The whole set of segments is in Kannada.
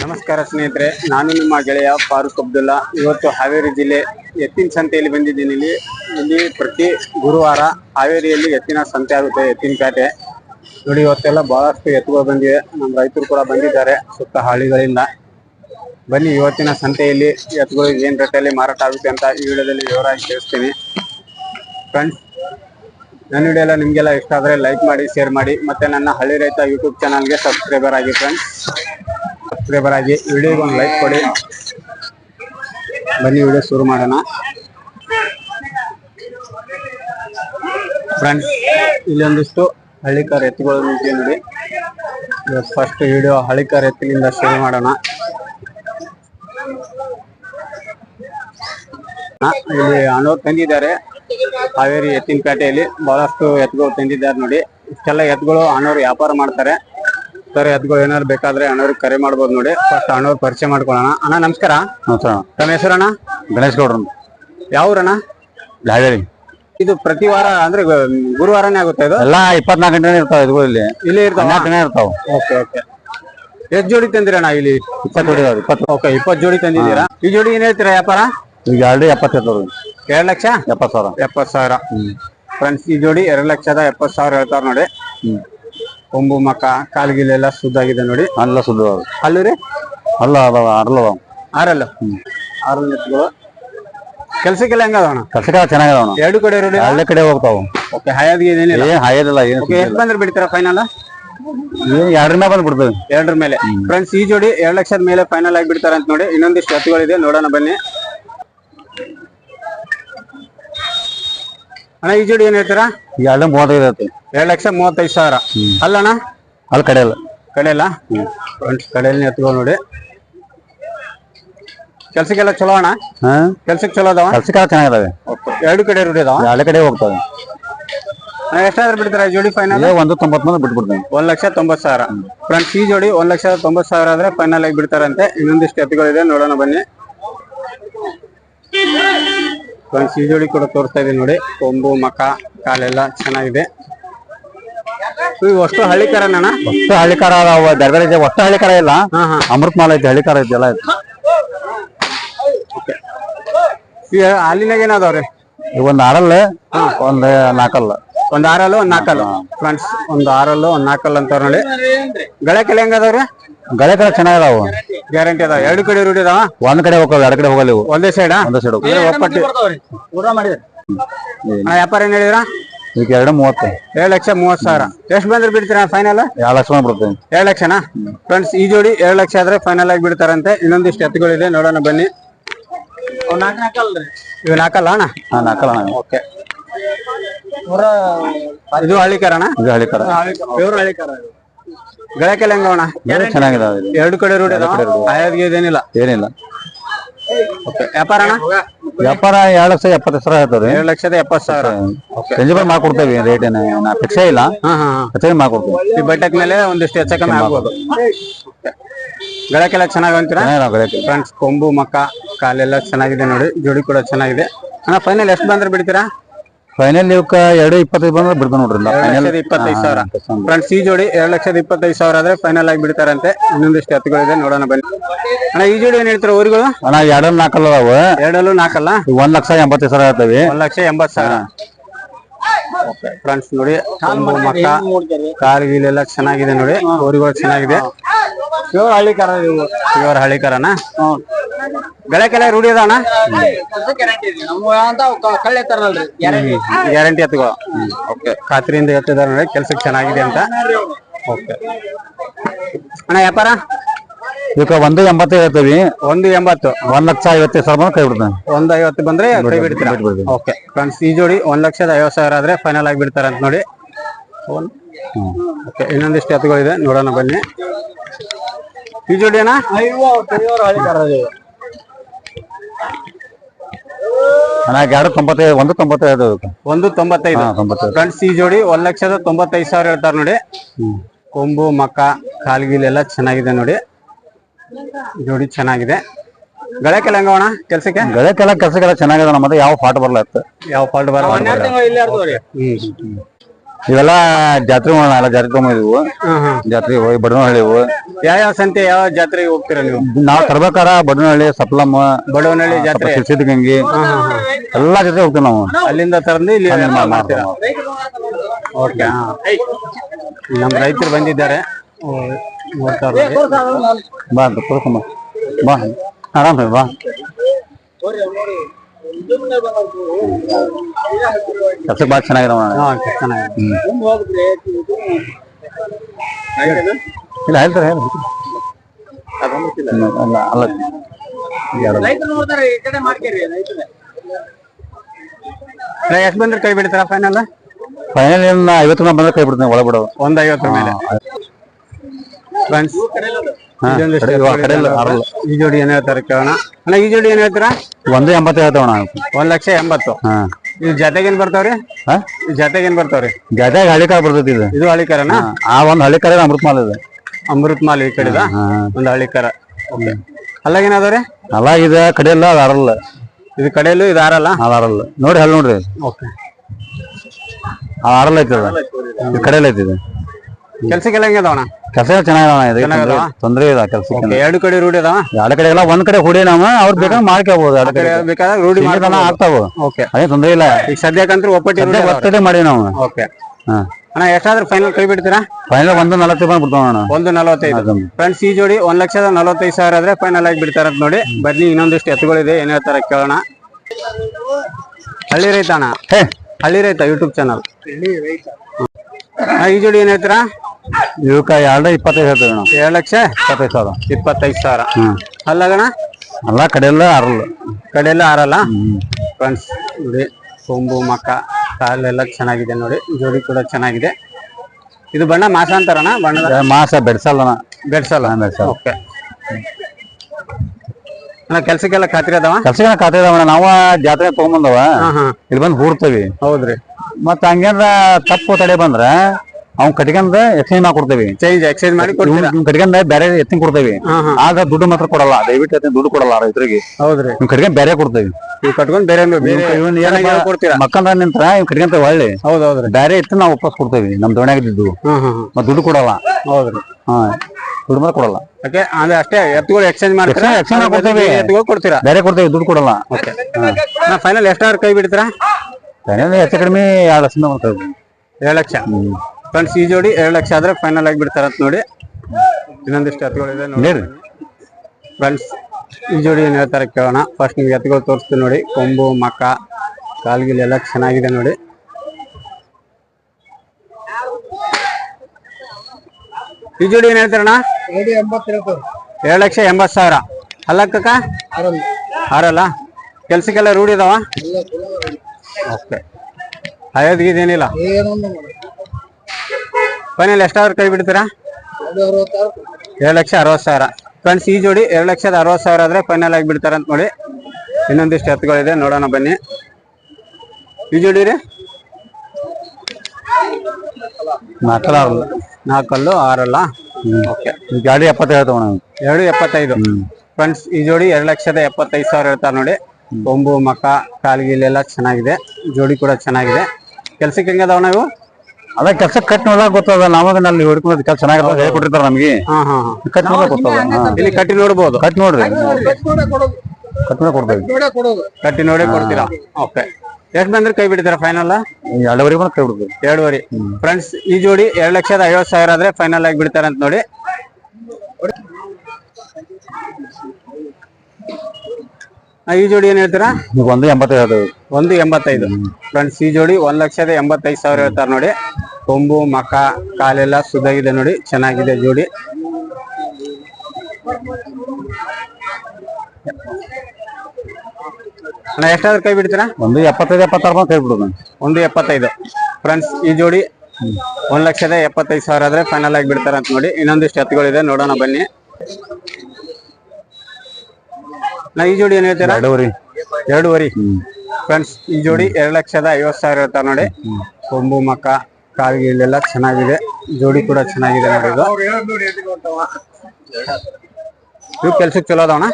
ನಮಸ್ಕಾರ ಸ್ನೇಹಿತರೆ, ನಾನು ನಿಮ್ಮ ಗೆಳೆಯ ಫಾರೂಕ್ ಅಬ್ದುಲ್ಲಾ. ಇವತ್ತು ಹಾವೇರಿ ಜಿಲ್ಲೆ ಎತ್ತಿನ ಸಂತೆಯಲ್ಲಿ ಬಂದಿದ್ದೀನಿ ಇಲ್ಲಿ. ಇಲ್ಲಿ ಪ್ರತಿ ಗುರುವಾರ ಹಾವೇರಿಯಲ್ಲಿ ಎತ್ತಿನ ಸಂತೆ ಆಗುತ್ತೆ, ಎತ್ತಿನ ಪೇಟೆ. ನೋಡಿ, ಇವತ್ತೆಲ್ಲ ಬಹಳಷ್ಟು ಎತ್ತುಗಳು ಬಂದಿವೆ. ನಮ್ಮ ರೈತರು ಕೂಡ ಬಂದಿದ್ದಾರೆ ಸುತ್ತ ಹಳ್ಳಿಗಳಿಂದ. ಬನ್ನಿ, ಇವತ್ತಿನ ಸಂತೆಯಲ್ಲಿ ಎತ್ತುಗಳು ಏನು ರೇಟಲ್ಲಿ ಮಾರಾಟ ಆಗುತ್ತೆ ಅಂತ ಈ ವಿಡಿಯೋದಲ್ಲಿ ವಿವರವಾಗಿ ತಿಳಿಸ್ತೀನಿ. ಫ್ರೆಂಡ್ಸ್ ನನ್ನ ವಿಡಿಯೋ ಎಲ್ಲ ನಿಮಗೆಲ್ಲ ಇಷ್ಟ ಆದರೆ ಲೈಕ್ ಮಾಡಿ ಶೇರ್ ಮಾಡಿ, ಮತ್ತು ನನ್ನ ಹಳ್ಳಿ ರೈತ ಯೂಟ್ಯೂಬ್ ಚಾನಲ್ಗೆ ಸಬ್ಸ್ಕ್ರೈಬರ್ ಆಗಿ ಫ್ರೆಂಡ್ಸ್ ಸಬ್ಸ್ಕ್ರೈಬರ್ ಆಗಿ ವಿಡಿಯೋಗೆ ಒಂದು ಲೈಕ್ ಕೊಡಿ. ಬನ್ನಿ ವಿಡಿಯೋ ಶುರು ಮಾಡೋಣ. ಫ್ರೆಂಡ್ಸ್, ಇಲ್ಲೊಂದಿಷ್ಟು ಹಳ್ಳಿಕಾರ್ ಎತ್ತುಗಳು ನೋಡಿ. ಫಸ್ಟ್ ವಿಡಿಯೋ ಹಳ್ಳಿಕಾರ್ ಎತ್ತಿನಿಂದ ಶುರು ಮಾಡೋಣ. ಇಲ್ಲಿ ಅನೋರ್ ತಂದಿದ್ದಾರೆ. ಹಾವೇರಿ ಎತ್ತಿನ ಪೇಟೆಯಲ್ಲಿ ಬಹಳಷ್ಟು ಎತ್ತುಗಳು ತಂದಿದ್ದಾರೆ ನೋಡಿ. ಇಷ್ಟೆಲ್ಲ ಎತ್ತುಗಳು ಅಣ್ಣವ್ರು ವ್ಯಾಪಾರ ಮಾಡ್ತಾರೆ. ಸರ್ ಅದ್ಗೋ ಏನಾದ್ರು ಬೇಕಾದ್ರೆ ಅಣ್ಣವ್ರಿಗೆ ಕರೆ ಮಾಡ್ಬೋದು ನೋಡಿ. ಫಸ್ಟ್ ಅಣ್ಣವ್ರ ಪರಿಚಯ ಮಾಡ್ಕೊಳ್ಳೋಣ. ಅಣ್ಣ ನಮಸ್ಕಾರ. ನಮಸ್ಕಾರ. ತಮ್ಮ ಹೆಸರಣ್ಣ ಗಣೇಶ್ ಗೌಡ್ರ ಯಾವ್ರಣ್ಣ ಹಾವೇರಿ. ಇದು ಪ್ರತಿ ವಾರ ಅಂದ್ರೆ ಗುರುವಾರನೇ ಆಗುತ್ತೆ ಇದು? ಎಲ್ಲ ಇಪ್ಪತ್ನಾಲ್ಕು ಗಂಟೆನೇ ಇರ್ತಾವ ಇದು ಇಲ್ಲಿ ಇಲ್ಲಿ ಇರ್ತಾವೆ? ಇರ್ತಾವ. Okay okay. ಎಷ್ಟು ಜೋಡಿ ತಂದಿರಣ್ಣ ಇಲ್ಲಿ? ಇಪ್ಪತ್ತು ಜೋಡಿ ಇಪ್ಪತ್ತು. ಓಕೆ ಇಪ್ಪತ್ತು ಜೋಡಿ ತಂದಿದ್ದೀರಾ? ಈ ಜೋಡಿ ಏನ್ ಹೇಳ್ತೀರಾ ವ್ಯಾಪಾರ? ಈಗ ಎರಡು ಎಪ್ಪತ್ತೈದು ಎರಡು ಲಕ್ಷ? ಎಪ್ಪತ್ತು ಸಾವಿರ. ಎಪ್ಪತ್ ಸಾವಿರ. ಫ್ರೆಂಡ್ಸ್ ಈ ಜೋಡಿ ಎರಡು ಲಕ್ಷದ ಎಪ್ಪತ್ತು ಸಾವಿರ ಹೇಳ್ತಾರ ನೋಡಿ. ಹ್ಮ್. ಕೊಂಬು ಮಕ್ಕ ಕಾಲ್ಗಿಲೆಲ್ಲ ಸುದ್ದಾಗಿದೆ ನೋಡಿ. ಅಲ್ಲ ಸುದ್ದ ಅಲ್ಲ ರೀ? ಅಲ್ಲ ಅದಾವ ಅರ್ಲ ಅದಾವ. ಆರಲ್ಲ? ಆರಲ್ ಎತ್ತುಗಳು ಕೆಲ್ಸಕ್ಕೆಲ್ಲ ಹೆಂಗ ಅದಾವಣ ಕಸಕ ಚೆನ್ನಾಗಿದಾವ ಎರಡು ಕಡೆ ರೂಢಿ ಎರಡೇ ಕಡೆ ಹೋಗ್ತಾವ. ಓಕೆ ಹಯಾದ್ಗೆ ಏನೇನಿಲ್ಲ ಏನ್ ಹಾಯದಿಲ್ಲ ಏನು ಓಕೆ ಎಷ್ಟು ಬಂದ್ರೆ ಬಿಡ್ತೀರಾ ಫೈನಲ್ ಏನ್ ಎರಡರ ಮೇಲೆ ಬಂದು ಬಿಡ್ತದೆ. ಎರಡರ ಮೇಲೆ. ಫ್ರೆಂಡ್ಸ್ ಈ ಜೋಡಿ ಎರಡ್ ಲಕ್ಷದ ಮೇಲೆ ಫೈನಲ್ ಆಗಿ ಬಿಡ್ತಾರೆ ಅಂತ ನೋಡಿ. ಇನ್ನೊಂದಿಷ್ಟು ಎತ್ತುಗಳಿದೆ ನೋಡೋಣ ಬನ್ನಿ. ಅಣ್ಣ ಈ ಜೋಡಿ ಏನ್ ಹೇಳ್ತೀರಾ? ಎರಡು ಮೂವತ್ತೈದು ಐತಿ ಎರಡ್ ಲಕ್ಷ ಮೂವತ್ತೈದು ಸಾವಿರ. ಅಲ್ಲಣ್ಣ? ಅಲ್ಲಿ ಕಡೆ ಅಲ್ಲ ಕಡೆಯಲ್ಲ ಫ್ರೆಂಡ್ಸ್ ಕಡೆಯಲ್ಲಿ ಎತ್ಕೊಂಡು ನೋಡಿ. ಕೆಲ್ಸಕ್ಕೆಲ್ಲ ಚಲೋ ಅಣ್ಣ? ಹಾ? ಕೆಲ್ಸಕ್ಕೆ ಚಲೋ ಅದಾವ? ಕೆಲ್ಸಕ್ಕೆಲ್ಲ ಚೆನ್ನಾಗಿದಾವೆ. ಎರಡು ಕಡೆ ರೂಢಿ ಅದಾವ? ಎರಡು ಕಡೆ ಹೋಗ್ತಾವೆ. ಅಣ್ಣ ಎಷ್ಟಾದ್ರೂ ಬಿಡ್ತಾರೆ ಜೋಡಿ ಫೈನಲ್ ಒಂದು ತೊಂಬತ್ ಮಂದಿ ಬಿಟ್ಬಿಡ್ತೀನಿ. ಒಂದ್ ಲಕ್ಷ ತೊಂಬತ್ ಸಾವಿರ. ಫ್ರೆಂಡ್ಸ್ ಈ ಜೋಡಿ ಒಂದ್ ಲಕ್ಷ ತೊಂಬತ್ ಸಾವಿರ ಆದ್ರೆ ಫೈನಲ್ ಆಗಿ ಬಿಡ್ತಾರಂತೆ. ಇನ್ನೊಂದಿಷ್ಟು ಎತ್ತುಗಳಿದೆ ನೋಡೋಣ ಬನ್ನಿ. ಫ್ರೆಂಡ್ಸ್ ಸೀಜೋಳಿ ಕೂಡ ತೋರಿಸ್ತಾ ಇದೀನಿ ನೋಡಿ. ಕೊಂಬು ಮಕ ಕಾಲೆಲ್ಲ ಚೆನ್ನಾಗಿದೆ. ಇವು ಅಷ್ಟು ಹಳ್ಳಿ ಅಷ್ಟು ಹಳ್ಳಿಕಾರ ಅದಾವ ಬೇರೆ ಇದೆ. ಒಟ್ಟು ಹಳ್ಳಿಕಾರ ಇಲ್ಲ. ಹಾ ಹಾ. ಅಮೃತ್ ಮಾಲ ಐತಿ ಹಳ್ಳಿಕಾರ ಐತಿ ಎಲ್ಲ ಐತಿ ಈ ಹಾಲಿನಾಗ ಏನಾದವ್ರಿ ಒಂದು ಒಂದ್ ಆರಲ್ಲ ಒಂದ್ ನಾಲ್ಕಲ್ಲ ಒಂದ್ ಆರಲ್ಲು ಒಂದ್ ನಾಲ್ಕಲ್ಲು ಫ್ರೆಂಡ್ಸ್ ಒಂದ್ ಆರಲ್ಲು ಒಂದ್ ನಾಲ್ಕಲ್ಲು ಅಂತವ್ರ ನೋಡಿ. ಗಳೆ ಕಲೆ ಅದಾವ್ರಿ? ಗಳೆ ಕಡೆ ಚೆನ್ನಾಗಿದಾವ. ಗ್ಯಾರಂಟಿ ಅದಾವ. ಎರಡು ಕಡೆ ರೂಢಿ ಅದಾವ? ಒಂದ್ ಕಡೆ ಹೋಗೋದು ಎರಡ್ ಕಡೆ ಹೋಗಲ್ಲ ಇವು ಒಂದೇ ಸೈಡ್ ಒಂದೇ ಸೈಡ್ ಒಪ್ಪಟ್ಟಿ ಅಣ್ಣ, ವ್ಯಾಪಾರ ಏನ್ ಹೇಳಿದ್ರ? ಈಗ ಎರಡು ಮೂವತ್ತು. ಏಳು ಲಕ್ಷ ಮೂವತ್ ಸಾವಿರ. ಎಷ್ಟು ಬಂದ್ರೆ ಬಿಡ್ತೀರಾ ಫೈನಲ್ ಎರಡು ಲಕ್ಷ ಬಿಡ್ತೀನಿ. ಏಳು ಲಕ್ಷನಾ? ಫ್ರೆಂಡ್ಸ್ ಈ ಜೋಡಿ ಏಳು ಲಕ್ಷ ಆದ್ರೆ ಫೈನಲ್ ಆಗಿ ಬಿಡ್ತಾರಂತೆ. ಇನ್ನೊಂದಿಷ್ಟು ಎತ್ತುಗಳಿದೆ ನೋಡೋಣ ಬನ್ನಿ. ಇವ್ ನಾಕಲ್ಲ ಅಣ್ಣ? ಹಾ ಅಣ್ಣ. ನಾವು ಓಕೆ ಇದು ಹಳ್ಳಿಕಾರಣ? ಇದು ಹಳ್ಳಿ ಕಡೆ ಪ್ಯೂರ್ ಹಳ್ಳಿಕಾರ ಗಳಕ್ಕೆಲ್ಲ ಹೆಂಗ ಅಣ್ಣ ಚೆನ್ನಾಗಿದಾವೆ ಇದು. ಎರಡು ಕಡೆ ರೂಢಿ ಏನಿಲ್ಲ ಇದೇನಿಲ್ಲ ಏನಿಲ್ಲ. ಓಕೆ ವ್ಯಾಪಾರ ಅಣ್ಣ? ವ್ಯಾಪಾರ ಎರಡು ಲಕ್ಷ ಎಪ್ಪತ್ತು ಸಾವಿರ ಆಯ್ತವ್ರಿ ಎರಡು ಲಕ್ಷದ ಎಪ್ಪತ್ತು ಸಾವಿರ. ಸಂಜೆ ಬಂದು ಮಾಡ್ಕೊಡ್ತೇವೆ ರೇಟ್ ಏನ? ನಾ ಫಿಕ್ಸ್ ಇಲ್ಲ. ಹಾ ಹಾ ಹಾ. ಹೆಚ್ಚಾಗಿ ಮಾಡ್ಕೊಡ್ತೇವೆ ಈ ಬಟ್ಟೆಕ್ ಮೇಲೆ ಒಂದಿಷ್ಟು ಹೆಚ್ಚ ಕಮ್ಮಿ ಆಗ್ಬೋದು. ಗಳಕ್ಕೆಲ್ಲ ಚೆನ್ನಾಗಿ ಅಂತೀರಾ? ಗಳಕ್ಕೆ ಫ್ರೆಂಡ್ಸ್ ಕೊಂಬು ಮಕ್ಕ ಕಾಲೆಲ್ಲ ಚೆನ್ನಾಗಿದೆ ನೋಡಿ. ಜೋಡಿ ಕೂಡ ಚೆನ್ನಾಗಿದೆ. ಅಣ್ಣ ಫೈನಲ್ ಎಷ್ಟು ಬಂದ್ರೆ ಬಿಡ್ತೀರಾ? ಫೈನಲ್ ಇವಕ್ಕ ಎರಡು ಇಪ್ಪತ್ತೈದು ಬಂದ್ರೆ ಬಿಡ್ತಾವೆ ನೋಡ್ರಿ ಫ್ರೆಂಡ್ ಲಕ್ಷದ ಇಪ್ಪತ್ತೈದು ಸಾವಿರ. ಫ್ರೆಂಡ್ಸ್ ಈ ಜೋಡಿ ಎರಡ್ ಲಕ್ಷದ ಇಪ್ಪತ್ತೈದು ಸಾವಿರ ಆದ್ರೆ ಫೈನಲ್ ಆಗಿ ಬಿಡ್ತಾರಂತೆ. ಇನ್ನೊಂದಿಷ್ಟು ಎತ್ತುಗಳಿದೆ ನೋಡೋಣ ಬನ್ನಿ. ಅಣ್ಣ ಈ ಜೋಡಿ ಏನ್ ಹೇಳ್ತಾರೆ ಊರುಗಳು? ಅಣ್ಣ ಎರಡು ನಾಲ್ಕಲ್ಲ ಅದಾವ. ಎರಡಲ್ಲೂ ನಾಲ್ಕಲ್ಲ? ಒಂದ್ ಲಕ್ಷ ಎಂಬತ್ತೈದು ಸಾವಿರ ಆಗ್ತವೆ ಒಂದ್ ಲಕ್ಷ ಎಂಬತ್ತು ಸಾವಿರ. ಫ್ರೆಂಡ್ಸ್ ನೋಡಿ ಮಕ್ಕ ಕಾಲು ಗೀಲೆಲ್ಲ ಚೆನ್ನಾಗಿದೆ ನೋಡಿ. ಊರುಗಳು ಚೆನ್ನಾಗಿದೆ. ಪ್ಯೂರ್ ಹಳ್ಳಿಕಾರ ಪ್ಯೂರ್ ಹಳ್ಳಿಕಾರನ ಗಳಕ್ಕೆಲ್ಲ ರೂಢಿ ಅದಾನ? ಗ್ಯಾರಂಟಿ ಎತ್ತುಗಳು ಓಕೆ. ಖಾತ್ರಿಯಿಂದ ಹೇಳ್ತಿದಾರ ನೋಡಿ ಕೆಲ್ಸಕ್ಕೆ ಚೆನ್ನಾಗಿದೆ ಅಂತ. ಓಕೆ. ಅಣ್ಣ ವ್ಯಾಪಾರ? ಈಗ ಒಂದು ಎಂಬತ್ತು ಹೇಳ್ತೀವಿ. ಒಂದು ಎಂಬತ್ತು. ಒಂದ್ ಲಕ್ಷ ಐವತ್ತು ಸಾವಿರ ಕೈ ಬಿಡ್ತಾನೆ. ಒಂದ್ ಐವತ್ತು ಬಂದ್ರೆ ಕೈ ಬಿಡ್ತೀರಾ? ಓಕೆ. ಫ್ರೆಂಡ್ಸ್ ಈ ಜೋಡಿ ಒಂದ್ ಲಕ್ಷದ ಐವತ್ತು ಸಾವಿರ ಆದ್ರೆ ಫೈನಲ್ ಆಗಿ ಬಿಡ್ತಾರೆ ಅಂತ ನೋಡಿ ಓಕೆ ಇನ್ನೊಂದಿಷ್ಟು ಎತ್ತುಗಳಿದೆ. ನೋಡೋಣ ಬನ್ನಿ. ಈ ಜೋಡಿ. ಅಣ್ಣ ಎರಡು ತೊಂಬತ್ತೈದು ಒಂದು ತೊಂಬತ್ತೈದು. ಒಂದು ತೊಂಬತ್ತೈದು. ಫ್ರೆಂಡ್ಸ್ ಈ ಜೋಡಿ ಒಂದ್ ಲಕ್ಷದ ತೊಂಬತ್ತೈದು ಸಾವಿರ ಹೇಳ್ತಾರೆ ನೋಡಿ. ಕೊಂಬು ಮಕ್ಕ ಕಾಲ್ಗಿಲೆಲ್ಲ ಚೆನ್ನಾಗಿದೆ ನೋಡಿ. ಜೋಡಿ ಚೆನ್ನಾಗಿದೆ. ಗಳಕ್ಕೆಲ್ಲ ಹೆಂಗವಣ ಕೆಲ್ಸಕ್ಕೆ? ಗಳಕ್ಕೆಲ್ಲ ಕೆಲ್ಸಕ್ಕೆಲ್ಲ ಚೆನ್ನಾಗಿದೆ ನಮ್ಮದು ಯಾವ ಫಾಟ್ ಬರ್ಲತ್ತ ಯಾವ ಫಾಲ್ಟ್ ಹ್ಮ್. ಹ್ಮ್. ಇವೆಲ್ಲ ಜಾತ್ರೆ ಮಾಡೋಣ ಎಲ್ಲ ಜಾತ್ರೆ ತಗೊಂಡಿದ್ವು ಜಾತ್ರೆ ಹೋಗಿ ಬಡವನಹಳ್ಳಿ ಇವು ಯಾವ ಯಾವ ಸಂತೆ ಯಾವ ಜಾತ್ರೆಗೆ ಹೋಗ್ತೀರಾ ನೀವು? ನಾವು ತರ್ಬೇಕಾರ ಬಡವನಹಳ್ಳಿ ಸಪ್ಲಮ್ಮ ಬಡವನಹಳ್ಳಿ ಜಾತ್ರೆ. ಸಿದ್ಧಗಂಗಿ. ಎಲ್ಲಾ ಜಾತ್ರೆ ಹೋಗ್ತೀವಿ ನಾವು. ಅಲ್ಲಿಂದ ತರಂದು ಇಲ್ಲಿ ಮಾಡ್ತೀರಾ? ಓಕೆ ನಮ್ಮ ರೈತರು ಬಂದಿದ್ದಾರೆ. ಬಾ ಅಂತ ಬಾ. ಆರಾಮ ಬಾ. ಕೆಲಸ ಬಾಳ ಚೆನ್ನಾಗಿರೋ ಇಲ್ಲ ಹೇಳ್ತಾರೆ ಹೇಳಿ ಅಲ್ಲ ಅಲ್ಲ. ಎಷ್ಟ್ ಬಂದ್ರೆ ಕೈ ಬಿಡ್ತಾರ ಫೈನಲ್ ಫೈನಲ್ ಏನ್ ಐವತ್ತು ಬಂದ್ರೆ ಕೈ ಬಿಡ್ತೀನಿ ಒಳಗೆ ಬಿಡು ಒಂದ್ ಐವತ್ತರ ಮೇಲೆ. ಫ್ರೆಂಡ್ಸ್ ಈ ಜೋಡಿ ಏನ್ ಹೇಳ್ತಾರೆ ಕೇಳೋಣ. ಅಣ್ಣ ಈ ಜೋಡಿ ಏನ್ ಹೇಳ್ತೀರಾ? ಒಂದು ಎಂಬತ್ತು ಹೇಳ್ತಾವಣ ಒಂದ್ ಲಕ್ಷ ಎಂಬತ್ತು. ಹಾ. ಇದು ಜತೆಗೇನ್ ಬರ್ತಾವ್ರಿ? ಹಾ? ಇದು ಜೊತೆಗೆ ಏನ್ ಬರ್ತಾವ್ರಿ? ಗದ್ಯಾಗ ಹಳ್ಳಿ ಬರ್ತೈತಿ ಇದು. ಇದು ಹಳಿಕರನ ಆ ಒಂದ್ ಹಳ್ಳಿ ಕಾರ್ ಅಮೃತ ಮಾಲ್ ಇದೆ. ಅಮೃತ ಮಾಲ್ ಈ ಕಡೆದ? ಹಾ ಒಂದು ಹಳಿಕರ ಓಕೆ ಅಲ್ಲಾಗೇನದವ್ರಿ ಅಲ್ಲ ಇದು ಕಡೆ ಅದು ಅರಲ್ಲ ಇದು ಕಡೆಯಲ್ಲೂ ಇದು ಆರಲ್ಲ? ಅದು ಅರಲ್ಲ ನೋಡಿ ಹಲ್ ನೋಡ್ರಿ. ಓಕೆ ಆ ಅರಲ್ಲ ಐತಿ ಅದು. ಈ ಕಡೆಯಲ್ಲಿ ಐತಿ ಇದು. ಕೆಲ್ಸಕ್ಕೆಲ್ಲ ಹೆಂಗ್ ಅದಾವಣ ಕೆಲಸ ಚೆನ್ನಾಗದವ? ತೊಂದ್ರೆ ಇಲ್ಲ ಓಕೆ ಎರಡು ಕಡೆ ರೂಢಿ ಅದಾವ? ಎರಡು ಕಡೆ ಎಲ್ಲ ಒಂದ್ ಕಡೆ ಹುಡಿ ನಾವು ಅವ್ರ ಬೇಕಾದ್ರೆ ಮಾಡ್ಕೋಬಹುದು ಎರಡು ಕಡೆ ಬೇಕಾದ್ರೆ ರೂಢಿ ಹಿಂಗೇತನ ಆಗ್ತಾವ. ಓಕೆ. ಅದೇ ತೊಂದ್ರೆ ಇಲ್ಲ. ಈಗ ಸದ್ಯಕ್ಕಂತೂ ಒಪ್ಪಟ್ಟಿ. ಒತ್ತಡೆ ಮಾಡಿ ನಾವು. ಓಕೆ. ಅಣ್ಣ ಎಷ್ಟಾದ್ರೂ ಫೈನಲ್ ಕೈ ಬಿಡ್ತೀರಾ ಫೈನಲ್ ಒಂದು ನಲವತ್ತು ರೂಪಾಯಿ ಬಿಡ್ತಾವ ಅಣ್ಣ. ಒಂದು ನಲವತ್ತೈದು. ಫ್ರೆಂಡ್ಸ್ ಈ ಜೋಡಿ ಒಂದ್ ಲಕ್ಷದ ನಲವತ್ತೈದು ಸಾವಿರ ಆದ್ರೆ ಫೈನಲ್ ಆಗಿ ಬಿಡ್ತಾರ ಅಂತ ನೋಡಿ. ಬನ್ನಿ ಇನ್ನೊಂದಿಷ್ಟು ಎತ್ತುಗಳಿದೆ ಏನ್ ಹೇಳ್ತಾರ ಕೇಳೋಣ. ಹಳ್ಳಿ ರೈತ ಅಣ್ಣ. ಹೇ. ಹಳ್ಳಿ ರೈತ ಯೂಟ್ಯೂಬ್ ಚಾನಲ್. ಈ ಜೋಡಿ ಏನ್ ಹೇಳ್ತೀರಾ? ಇವಕ್ಕ ಎರಡು ಇಪ್ಪತ್ತೈದು ಹೇಳ್ತೀವಿ ಅಣ್ಣ. ಏಳು ಲಕ್ಷ? ಇಪ್ಪತ್ತೈದು ಸಾವಿರ. ಇಪ್ಪತ್ತೈದು ಸಾವಿರ. ಹ್ಮ್. ಅಲ್ಲಗಣ ಎಲ್ಲ ಕಡೆಯಲ್ಲ ಆರಲ್ಲ. ಅರಲ್ಲ ಕಡೆಯೆಲ್ಲ ಆರಲ್ಲ? ಫ್ರೆಂಡ್ಸ್ ನೋಡಿ ಕೊಂಬು ಮಕ್ಕ ಕಾಲೆಲ್ಲ ಚೆನ್ನಾಗಿದೆ ನೋಡಿ. ಜೋಡಿ ಕೂಡ ಚೆನ್ನಾಗಿದೆ. ಇದು ಬಣ್ಣ ಮಾಸ ಅಂತಾರಣ ಬಣ್ಣ ಮಾಸ ಬೆಡ್ಸಲ್ಲ ಬೆಡ್ಸಲ್ಲ. ಓಕೆ. ಅಣ್ಣ ಕೆಲ್ಸಕ್ಕೆಲ್ಲ ಖಾತ್ರಿ ಅದಾವ? ಕೆಲ್ಸಕ್ಕೆ ಖಾತೆ ಇದಾವಣ್ಣ ನಾವ ಜಾತ್ರೆ ತಗೊಂಬಂದವ. ಹಾ ಹಾ. ಇಲ್ಲಿ ಬಂದು ಹೂಡ್ತೇವಿ ಹೌದ್ರಿ. ಮತ್ತ ಹಂಗೇನ್ರ ತಪ್ಪು ತಡೆ ಬಂದ್ರ ಅವ್ನ್ ಕಟ್ಕೊಂಡ್ ಎಕ್ಸ್ಚೇಂಜ್ ನಾವು ಕೊಡ್ತೇವೆ. ಚೇಂಜ್ ಎಕ್ಸ್ಚೇಂಜ್ ಮಾಡಿ ಕೊಡ್ತೀರಾ? ಇವ್ನ್ ಕಟ್ಕೊಂಡ್ ಬೇರೆ ಎತ್ತಿನ ಕೊಡ್ತೇವಿ. ಹಾ ಹಾ. ಆಗ ದುಡ್ಡು ಮಾತ್ರ ಕೊಡಲ್ಲ. ದಯವಿಟ್ಟು ಎತ್ತಿನ ದುಡ್ಡು ಕೊಡಲ್ಲ ರೈತರಿಗೆ ಹೌದ್ರಿ. ಇವ್ ಕಟ್ಕೊಂಡ್ ಬೇರೆ ಕೊಡ್ತೇವೆ. ನೀವು ಕಟ್ಕೊಂಡ್ ಬೇರೆ ಬೇರೆ ಇವ್ನ್ ಚೆನ್ನಾಗಿರೋ ಕೊಡ್ತೀರಾ? ಮಕ್ಕಂದ ನಿಂತ್ರ ಇವ್ ಕಟ್ಕೊಂತ ಹೊಳ್ಳಿ ಹೌದ್ ಹೌದ್ರಿ ಬೇರೆ ಎತ್ತಿನ ನಾವು ವಾಪಸ್ ಕೊಡ್ತೇವೆ. ನಮ್ ದೋಣ್ಯಾಗ ಇದ್ದಿದ್ದು ಹ್ಮ್ ಹ್ಮ್ ಹ್ಮ್ ಮತ್ ದುಡ್ಡು ಕೊಡಲ್ಲ. ಹೌದ್ರಿ. ಹಾ ದುಡ್ಡು ಮಾತ್ರ ಕೊಡಲ್ಲ. ಓಕೆ ಅಂದ್ರೆ ಅಷ್ಟೇ ಎತ್ತುಗಳು ಎಕ್ಸ್ಚೇಂಜ್ ಮಾಡ್ತೀರಾ? Exchange- exchange ಅದ್ರ ಬದಲಿಗೆ. ಎತ್ತುಗಳು ಕೊಡ್ತೀರಾ? ಬೇರೆ ಕೊಡ್ತೇವೆ ದುಡ್ಡು ಕೊಡಲ್ಲ. ನಾ ಫೈನಲ್ ಎಷ್ಟಾದ್ರು ಕೈ ಬಿಡ್ತೀರಾ? ಬೇರೆ ಹೆಚ್ಚು ಕಡಿಮೆ ಎರಡು ಲಕ್ಷ ಮಾಡ್ತೇವೆ. ಏಳು ಲಕ್ಷ? ಫ್ರೆಂಡ್ಸ್ ಈ ಜೋಡಿ ಎರಡು ಲಕ್ಷ ಆದ್ರೆ ಫೈನಲ್ ಆಗಿ ಬಿಡ್ತಾರಂತ ನೋಡಿ. ಇನ್ನೊಂದಿಷ್ಟು ಎತ್ತುಗಳಿದೆ ನೋಡಿ. ಫ್ರೆಂಡ್ಸ್ ಈ ಜೋಡಿ ಏನ್ ಹೇಳ್ತಾರೆ ಕೇಳೋಣ. ಫಸ್ಟ್ ನಿಮ್ಗೆ ಎತ್ತುಗಳು ತೋರಿಸ್ತೀವಿ ನೋಡಿ. ಕೊಂಬು ಮಕ್ಕ ಕಾಲ್ಗಿಲ್ ಎಲ್ಲ ಚೆನ್ನಾಗಿದೆ ನೋಡಿ. ಈ ಜೋಡಿ ಏನ್ ಹೇಳ್ತಾರಣ್ಣ? ಎರಡು ಲಕ್ಷ ಎಂಬತ್ತು ಸಾವಿರ. ಅಲ್ಲ ಕಕ್ಕ ಆರಲ್ಲ. ಕೆಲ್ಸಕ್ಕೆಲ್ಲ ರೂಢಿ ಇದಾವ ಓಕೆ. ಹಳೇದ್ ಇದೇನಿಲ್ಲ ಫೈನಲ್ ಎಷ್ಟಾದ್ರೂ ಕೈ ಬಿಡ್ತೀರಾ? ಎರಡು ಲಕ್ಷ ಅರವತ್ತು ಸಾವಿರ. ಫ್ರೆಂಡ್ಸ್ ಈ ಜೋಡಿ ಎರಡು ಲಕ್ಷದ ಅರವತ್ತು ಸಾವಿರ ಆದರೆ ಫೈನಲ್ ಆಗಿ ಬಿಡ್ತಾರೆ ಅಂತ ನೋಡಿ. ಇನ್ನೊಂದಿಷ್ಟು ಎತ್ತುಗಳಿದೆ ನೋಡೋಣ ಬನ್ನಿ. ಈ ಜೋಡಿ ರೀ? ನಾಲ್ಕಲ್ಲ. ಆರಲ್ಲ? ನಾಲ್ಕಲ್ಲು ಆರಲ್ಲ ಓಕೆ ಗಾಡಿ ಎಪ್ಪತ್ತೈದು ತೊಗೊಂಡು ಎರಡು ಎಪ್ಪತ್ತೈದು. ಫ್ರೆಂಡ್ಸ್ ಈ ಜೋಡಿ ಎರಡು ಲಕ್ಷದ ಎಪ್ಪತ್ತೈದು ಸಾವಿರ ಹೇಳ್ತಾರೆ ನೋಡಿ. ಕೊಂಬು ಮಕ್ಕ ಕಾಲ್ಗಿಲೆಲ್ಲ ಚೆನ್ನಾಗಿದೆ. ಜೋಡಿ ಕೂಡ ಚೆನ್ನಾಗಿದೆ. ಕೆಲ್ಸಕ್ಕೆ ಹೆಂಗದವ ನಾವು? ಅದ ಕೆಲಸ ಕಟ್ ನೋಡಕ್ ಗೊತ್ತದ ನಾವಾಗ ಅಲ್ಲಿ ಹೊಡ್ಕೊಂಡ್ ಕೆಲಸ ಚೆನ್ನಾಗಿರ್ತದೆ ಹೇಳ್ಕೊಟ್ಟಿರ್ತಾರ ನಮಗೆ. ಹಾ ಹಾ ಹಾ. ಕಟ್ ನೋಡಕ್ ಗೊತ್ತದ. ಇಲ್ಲಿ ಕಟ್ಟಿ ನೋಡ್ಬೋದು. ಕಟ್ ನೋಡ್ರಿ ಕಟ್ ನೋಡ ಕೊಡ್ತೇವಿ ಕಟ್ಟಿ ನೋಡಿ ಕೊಡ್ತೀರಾ? ಓಕೆ. ಎಷ್ಟು ಬಂದ್ರೆ ಕೈ ಬಿಡ್ತೀರಾ ಫೈನಲ್ ಎರಡುವರೆ ಬಂದು ಕೈ ಬಿಡ್ತೀವಿ ಎರಡುವರೆ. ಫ್ರೆಂಡ್ಸ್ ಈ ಜೋಡಿ ಎರಡ್ ಲಕ್ಷದ ಐವತ್ ಸಾವಿರ ಆದ್ರೆ ಫೈನಲ್ ಆಗಿ ಬಿಡ್ತಾರೆ ಅಂತ ನೋಡಿ. ಈ ಜೋಡಿ ಏನ್ ಹೇಳ್ತೀರಾ? ಈಗ ಒಂದು ಎಂಬತ್ತೈದು. ಒಂದು ಎಂಬತ್ತೈದು. ಫ್ರೆಂಡ್ಸ್ ಈ ಜೋಡಿ ಒಂದ್ ಲಕ್ಷದ ಎಂಬತ್ತೈದು ಸಾವಿರ ಹೇಳ್ತಾರೆ ನೋಡಿ. ಕೊಂಬು ಮಕ ಕಾಲೆಲ್ಲ ಸುದ್ದಾಗಿದೆ ನೋಡಿ. ಚೆನ್ನಾಗಿದೆ ಜೋಡಿ. ಅಣ್ಣ ಎಷ್ಟಾದ್ರೂ ಕೈ ಬಿಡ್ತೀರಾ? ಒಂದು ಎಪ್ಪತ್ತೈದು ಎಪ್ಪತ್ತಾರು ಬಂದು ಕೈ ಬಿಡೋದು. ಒಂದು ಎಪ್ಪತ್ತೈದು. ಫ್ರೆಂಡ್ಸ್ ಈ ಜೋಡಿ ಒಂದ್ ಲಕ್ಷದ ಎಪ್ಪತ್ತೈದು ಸಾವಿರ ಆದ್ರೆ ಫೈನಲ್ ಆಗಿ ಬಿಡ್ತಾರ ಅಂತ ನೋಡಿ. ಇನ್ನೊಂದಿಷ್ಟು ಎತ್ತುಗಳಿದೆ ನೋಡೋಣ ಬನ್ನಿ. ನಾ ಈ ಜೋಡಿ ಏನ್ ಹೇಳ್ತೀರಾ? ಎರಡೂವರೆ ಎರಡೂವರೆ ಫ್ರೆಂಡ್ಸ್ ಈ ಜೋಡಿ ಎರಡು ಲಕ್ಷದ ಐವತ್ತು ಸಾವಿರ ಇರ್ತಾವ ನೋಡಿ. ಕೊಂಬು ಮಕ್ಕ ಕಾಲ್ಗಿಲೆಲ್ಲ ಚೆನ್ನಾಗಿದೆ. ಜೋಡಿ ಕೂಡ ಚೆನ್ನಾಗಿದೆ ನೋಡಿ ಇದು. ಇವು ಕೆಲ್ಸಕ್ಕೆ ಚಲೋ ಅದಾವಣ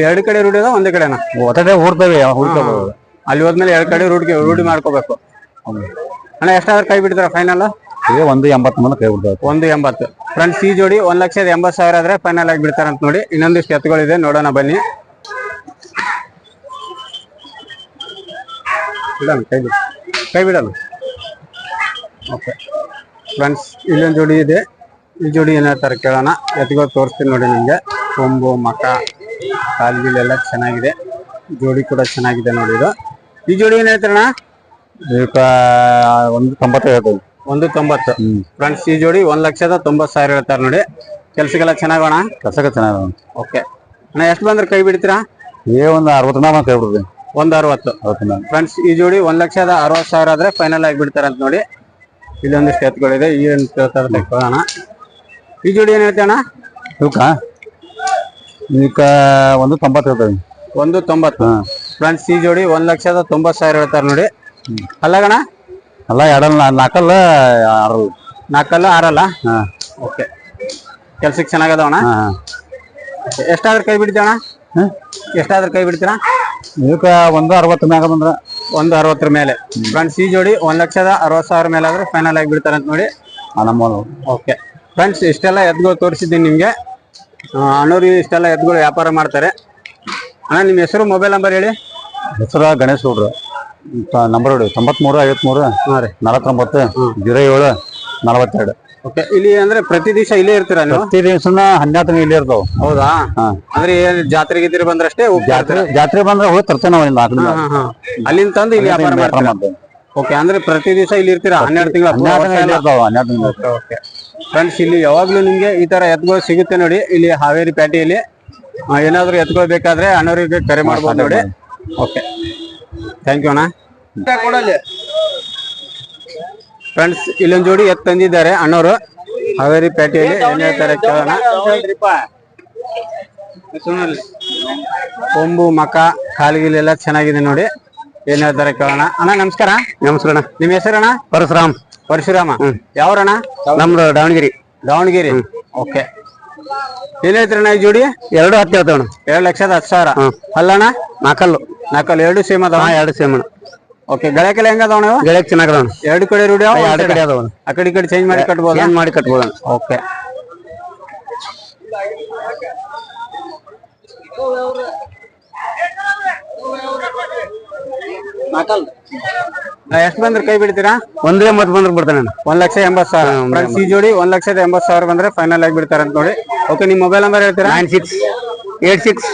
ಎರಡು ಕಡೆ ರೂಢಿ ಅದಾವ ಒಂದೇ ಕಡೆನ? ಒತ್ತಡೆ ಓಡ್ತವೆ ಅಲ್ಲಿ ಹೋದ್ಮೇಲೆ ಎರಡು ಕಡೆ ರೂಢಿ ರೂಢಿ ಮಾಡ್ಕೋಬೇಕು. ಅಣ್ಣ ಎಷ್ಟಾದ್ರೂ ಕೈ ಬಿಡ್ತಾರ ಫೈನಲ್ ಈಗ ಒಂದು ಎಂಬತ್ತು ಮಂದಿ ಕೈ ಬಿಡ್ತಾರೆ ಒಂದು ಎಂಬತ್ತು. ಫ್ರೆಂಡ್ಸ್ ಈ ಜೋಡಿ ಒಂದ್ ಲಕ್ಷದ ಎಂಬತ್ತು ಸಾವಿರ ಆದ್ರೆ ಫೈನಲ್ ಆಗಿ ಬಿಡ್ತಾರೆ ಅಂತ ನೋಡಿ. ಇನ್ನೊಂದಿಷ್ಟು ಎತ್ತುಗಳಿದೆ ನೋಡೋಣ ಬನ್ನಿ. ಬಿಡೋಣ ಕೈ ಬಿಡ. ಕೈ ಬಿಡೋಣ ಓಕೆ ಫ್ರೆಂಡ್ಸ್ ಇಲ್ಲೊಂದು ಜೋಡಿ ಇದೆ. ಈ ಜೋಡಿ ಏನ್ ಹೇಳ್ತಾರೆ ಕೇಳೋಣ. ಎತ್ತುಗಳು ತೋರಿಸ್ತೀನಿ ನೋಡಿ ನಿಮಗೆ. ಕೊಂಬು ಮಕ ಕಾಲ್ಗಿಲೆಲ್ಲ ಚೆನ್ನಾಗಿದೆ. ಜೋಡಿ ಕೂಡ ಚೆನ್ನಾಗಿದೆ ನೋಡಿ ಇದು. ಈ ಜೋಡಿ ಏನ್ ಹೇಳ್ತಾರಣ್ಣ? ಒಂದು ತೊಂಬತ್ತೈದು ಹೇಳ್ತೀವಿ ಒಂದು ತೊಂಬತ್ತು ಫ್ರೆಂಡ್ಸ್ ಈ ಜೋಡಿ ಒಂದ್ ಲಕ್ಷದ ತೊಂಬತ್ತು ಸಾವಿರ ಹೇಳ್ತಾರೆ ನೋಡಿ. ಕೆಲ್ಸಕ್ಕೆಲ್ಲ ಚೆನ್ನಾಗೋಣ ಕೆಲಸಕ್ಕೆ ಚೆನ್ನಾಗಿ ಓಕೆ. ಅಣ್ಣ ಎಷ್ಟು ಬಂದ್ರೆ ಕೈ ಬಿಡ್ತೀರಾ? ಏ ಒಂದು ಅರವತ್ತು ಮಂದಿ ಕೈ ಬಿಡ್ತೀವಿ ಒಂದ್ ಅರವತ್ತು. ಫ್ರೆಂಡ್ಸ್ ಈ ಜೋಡಿ ಒಂದ್ ಲಕ್ಷದ ಅರವತ್ತು ಸಾವಿರ ಆದ್ರೆ ಫೈನಲ್ ಆಗಿ ಬಿಡ್ತಾರೆ ಅಂತ ನೋಡಿ. ಇಲ್ಲೊಂದಿಷ್ಟು ಎತ್ತುಗಳಿದೆ ಏನ್ ಕೇಳ್ತಾರೆ ತೆಕ್ಕೊಳ್ಳೋಣ ಈ ಜೋಡಿ ಏನ್ ಹೇಳ್ತೀಯ ಅಣ್ಣ ಇವಕ್ಕ ಇವಕ್ಕ ಒಂದು ತೊಂಬತ್ತು ಹೇಳ್ತೀವಿ. ಒಂದು ತೊಂಬತ್ತು ಫ್ರೆಂಡ್ಸ್ ಈ ಜೋಡಿ ಒಂದ್ ಲಕ್ಷದ ತೊಂಬತ್ತು ಸಾವಿರ ಹೇಳ್ತಾರೆ ನೋಡಿ. ಅಲ್ಲಗಣ ಅಲ್ಲ ಎರಡಲ್ಲ ನಾಲ್ಕಲ್ಲ ಆರಲ್ಲ ನಾಲ್ಕಲ್ಲ ಆರಲ್ಲ? ಹಾಂ. ಓಕೆ. ಕೆಲ್ಸಕ್ಕೆ ಚೆನ್ನಾಗದವಣ ಅಣ್ಣ? ಹಾ ಎಷ್ಟಾದ್ರೂ ಕೈ ಬಿಡ್ತೀವಣ? ಎಷ್ಟಾದ್ರೂ ಕೈ ಬಿಡ್ತೀರಾ ಇದಕ್ಕೆ ಒಂದು ಅರವತ್ತು ಮ್ಯಾಗ ಬಂದ್ರೆ. ಒಂದು ಅರವತ್ತರ ಮೇಲೆ. ಫ್ರೆಂಡ್ಸ್ ಈ ಜೋಡಿ ಒಂದ್ ಲಕ್ಷದ ಅರವತ್ತು ಸಾವಿರ ಮೇಲೆ ಆದ್ರೆ ಫೈನಲ್ ಆಗಿ ಬಿಡ್ತಾರೆ ಅಂತ ನೋಡಿ. ನಮ್ಮ ಓಕೆ. ಫ್ರೆಂಡ್ಸ್ ಇಷ್ಟೆಲ್ಲ ಎತ್ಗಳು ತೋರಿಸಿದ್ದೀನಿ ನಿಮಗೆ. ಅಣ್ಣವ್ರು ಇಷ್ಟೆಲ್ಲ ಎತ್ಗಳು ವ್ಯಾಪಾರ ಮಾಡ್ತಾರೆ. ಅಣ್ಣ ನಿಮ್ಮ ಹೆಸರು ಮೊಬೈಲ್ ನಂಬರ್ ಹೇಳಿ. ಹೆಸರು ಗಣೇಶ್ ಹುಡ್ರು ನಂಬರ್ ಹೊಡಿ. ತೊಂಬತ್ಮೂರು ಐವತ್ಮೂರು ಹಾಂ ರೀ. ನಲವತ್ತೊಂಬತ್ತು ಜೀರೋ ಏಳು ನಲವತ್ತೆರಡು. ಓಕೆ ಇಲ್ಲಿ ಅಂದ್ರೆ ಪ್ರತಿ ದಿವಸ ಇಲ್ಲೇ ಇರ್ತೀರಾ ನೀವು? ಪ್ರತಿ ದಿವಸನ ಹನ್ನೆರಡು ಇಲ್ಲಿ ಇರ್ತಾವ. ಹೌದಾ? ಅಂದ್ರೆ ಏನ್ ಜಾತ್ರೆ ಗಿದ್ರೆ ಬಂದ್ರಷ್ಟೇ ಜಾತ್ರೆ ಜಾತ್ರೆ ಬಂದ್ರೆ ಹೋಗಿ ತರ್ತೇವೆ ನಾವು ಇಲ್ಲಿ. ಅಲ್ಲಿಂದ ತಂದು ಇಲ್ಲಿ ವ್ಯಾಪಾರ ಮಾಡ್ತೀರಾ? ಓಕೆ ಅಂದ್ರೆ ಪ್ರತಿ ದಿವಸ ಇಲ್ಲಿ ಇರ್ತೀರಾ? ಹನ್ನೆರಡು ತಿಂಗಳ ಹನ್ನೆರಡು ತಿಂಗಳು ಓಕೆ ಫ್ರೆಂಡ್ಸ್ ಇಲ್ಲಿ ಯಾವಾಗ್ಲೂ ನಿಮ್ಗೆ ಈ ತರ ಎತ್ಗಳು ಸಿಗುತ್ತೆ ನೋಡಿ. ಇಲ್ಲಿ ಹಾವೇರಿ ಪೇಟೆಯಲ್ಲಿ ಏನಾದ್ರು ಏನಾದ್ರೂ ಎತ್ಗಳು ಬೇಕಾದ್ರೆ ಅಣ್ಣವರಿಗೆ ಕರೆ ಮಾಡ್ಬೋದು ನೋಡಿ. ಓಕೆ. ಥ್ಯಾಂಕ್ ಯು ಅಣ್ಣ. ಫ್ರೆಂಡ್ಸ್ ಇಲ್ಲೊಂದು ಜೋಡಿ ಎತ್ ತಂದಿದ್ದಾರೆ ಅಣ್ಣವರು. ಹಾವೇರಿ ಪೇಟೆಯಲ್ಲಿ ಏನ್ ಹೇಳ್ತಾರೆ ಕೇಳೋಣ. ಕೊಂಬು ಮಕ ಕಾಲಿಗಿಲೆಲ್ಲ ಚೆನ್ನಾಗಿದೆ ನೋಡಿ. ಏನ್ ಹೇಳ್ತಾರೆ ಕೇಳೋಣ. ಅಣ್ಣ ನಮಸ್ಕಾರ. ನಮಸ್ಕಾರ ಅಣ್ಣ. ನಿಮ್ಮ ಹೆಸರಣ್ಣ? ಪರಶುರಾಮ್. ಪರಶುರಾಮ. ಯಾವ್ರಣ್ಣ? ನಮ್ದು ದಾವಣಗೆರೆ. ದಾವಣಗೆರೆ. ಓಕೆ. ಏನ್ ಹೇಳ್ತೀರಣ್ಣ ಈ ಜೋಡಿ? ಎರಡು ಹತ್ತು ಹೇಳ್ತಾವಣ್ಣ ಎರಡು ಲಕ್ಷದ ಹತ್ತು ಸಾವಿರ. ಅಲ್ಲಣ್ಣ ನಾಲ್ಕಲ್ಲು ನಾಲ್ಕಲ್ಲಿ ಎರಡು ಸೇಮ್ ಅದಾವ? ಎರಡು ಸೇಮಣ ಓಕೆ ಗಳಕ್ಕೆಲ್ಲ ಹೆಂಗ ಅದಾವ ನೀವು ಗೆಳೆಯಕ್ ಚೆನ್ನಾಗದವಣ ಎರಡು ಕಡೆ ರೂಢಿ ಅವ ಎರಡು ಕಡೆ? ಅದಾವ ಆ ಕಡೆ ಈ ಕಡೆ ಚೇಂಜ್ ಮಾಡಿ ಕಟ್ಬೋದು? ಏನ್ ಮಾಡಿ ಕಟ್ಬೋದ ಓಕೆ ಎಷ್ಟು ಬಂದ್ರೆ ಕೈ ಬಿಡ್ತೀರಾ? ಒಂದೇ ಎಂಬತ್ತು ಬಂದ್ರೆ ಬಿಡ್ತಾನೆ ಒಂದ್ ಲಕ್ಷ ಎಂಬತ್ ಸಾವಿರ ಫ್ರೆಂಡ್ಸ್ ಈ ಜೋಡಿ ಒಂದ್ ಲಕ್ಷದ ಎಂಬತ್ ಸಾವಿರ ಬಂದ್ರೆ ಫೈನಲ್ ಆಗಿ ಬಿಡ್ತಾರೆ ಅಂತ ನೋಡಿ. ಓಕೆ ನಿಮ್ ಮೊಬೈಲ್ ನಂಬರ್ ಹೇಳ್ತೀರಾ? Nine six eight six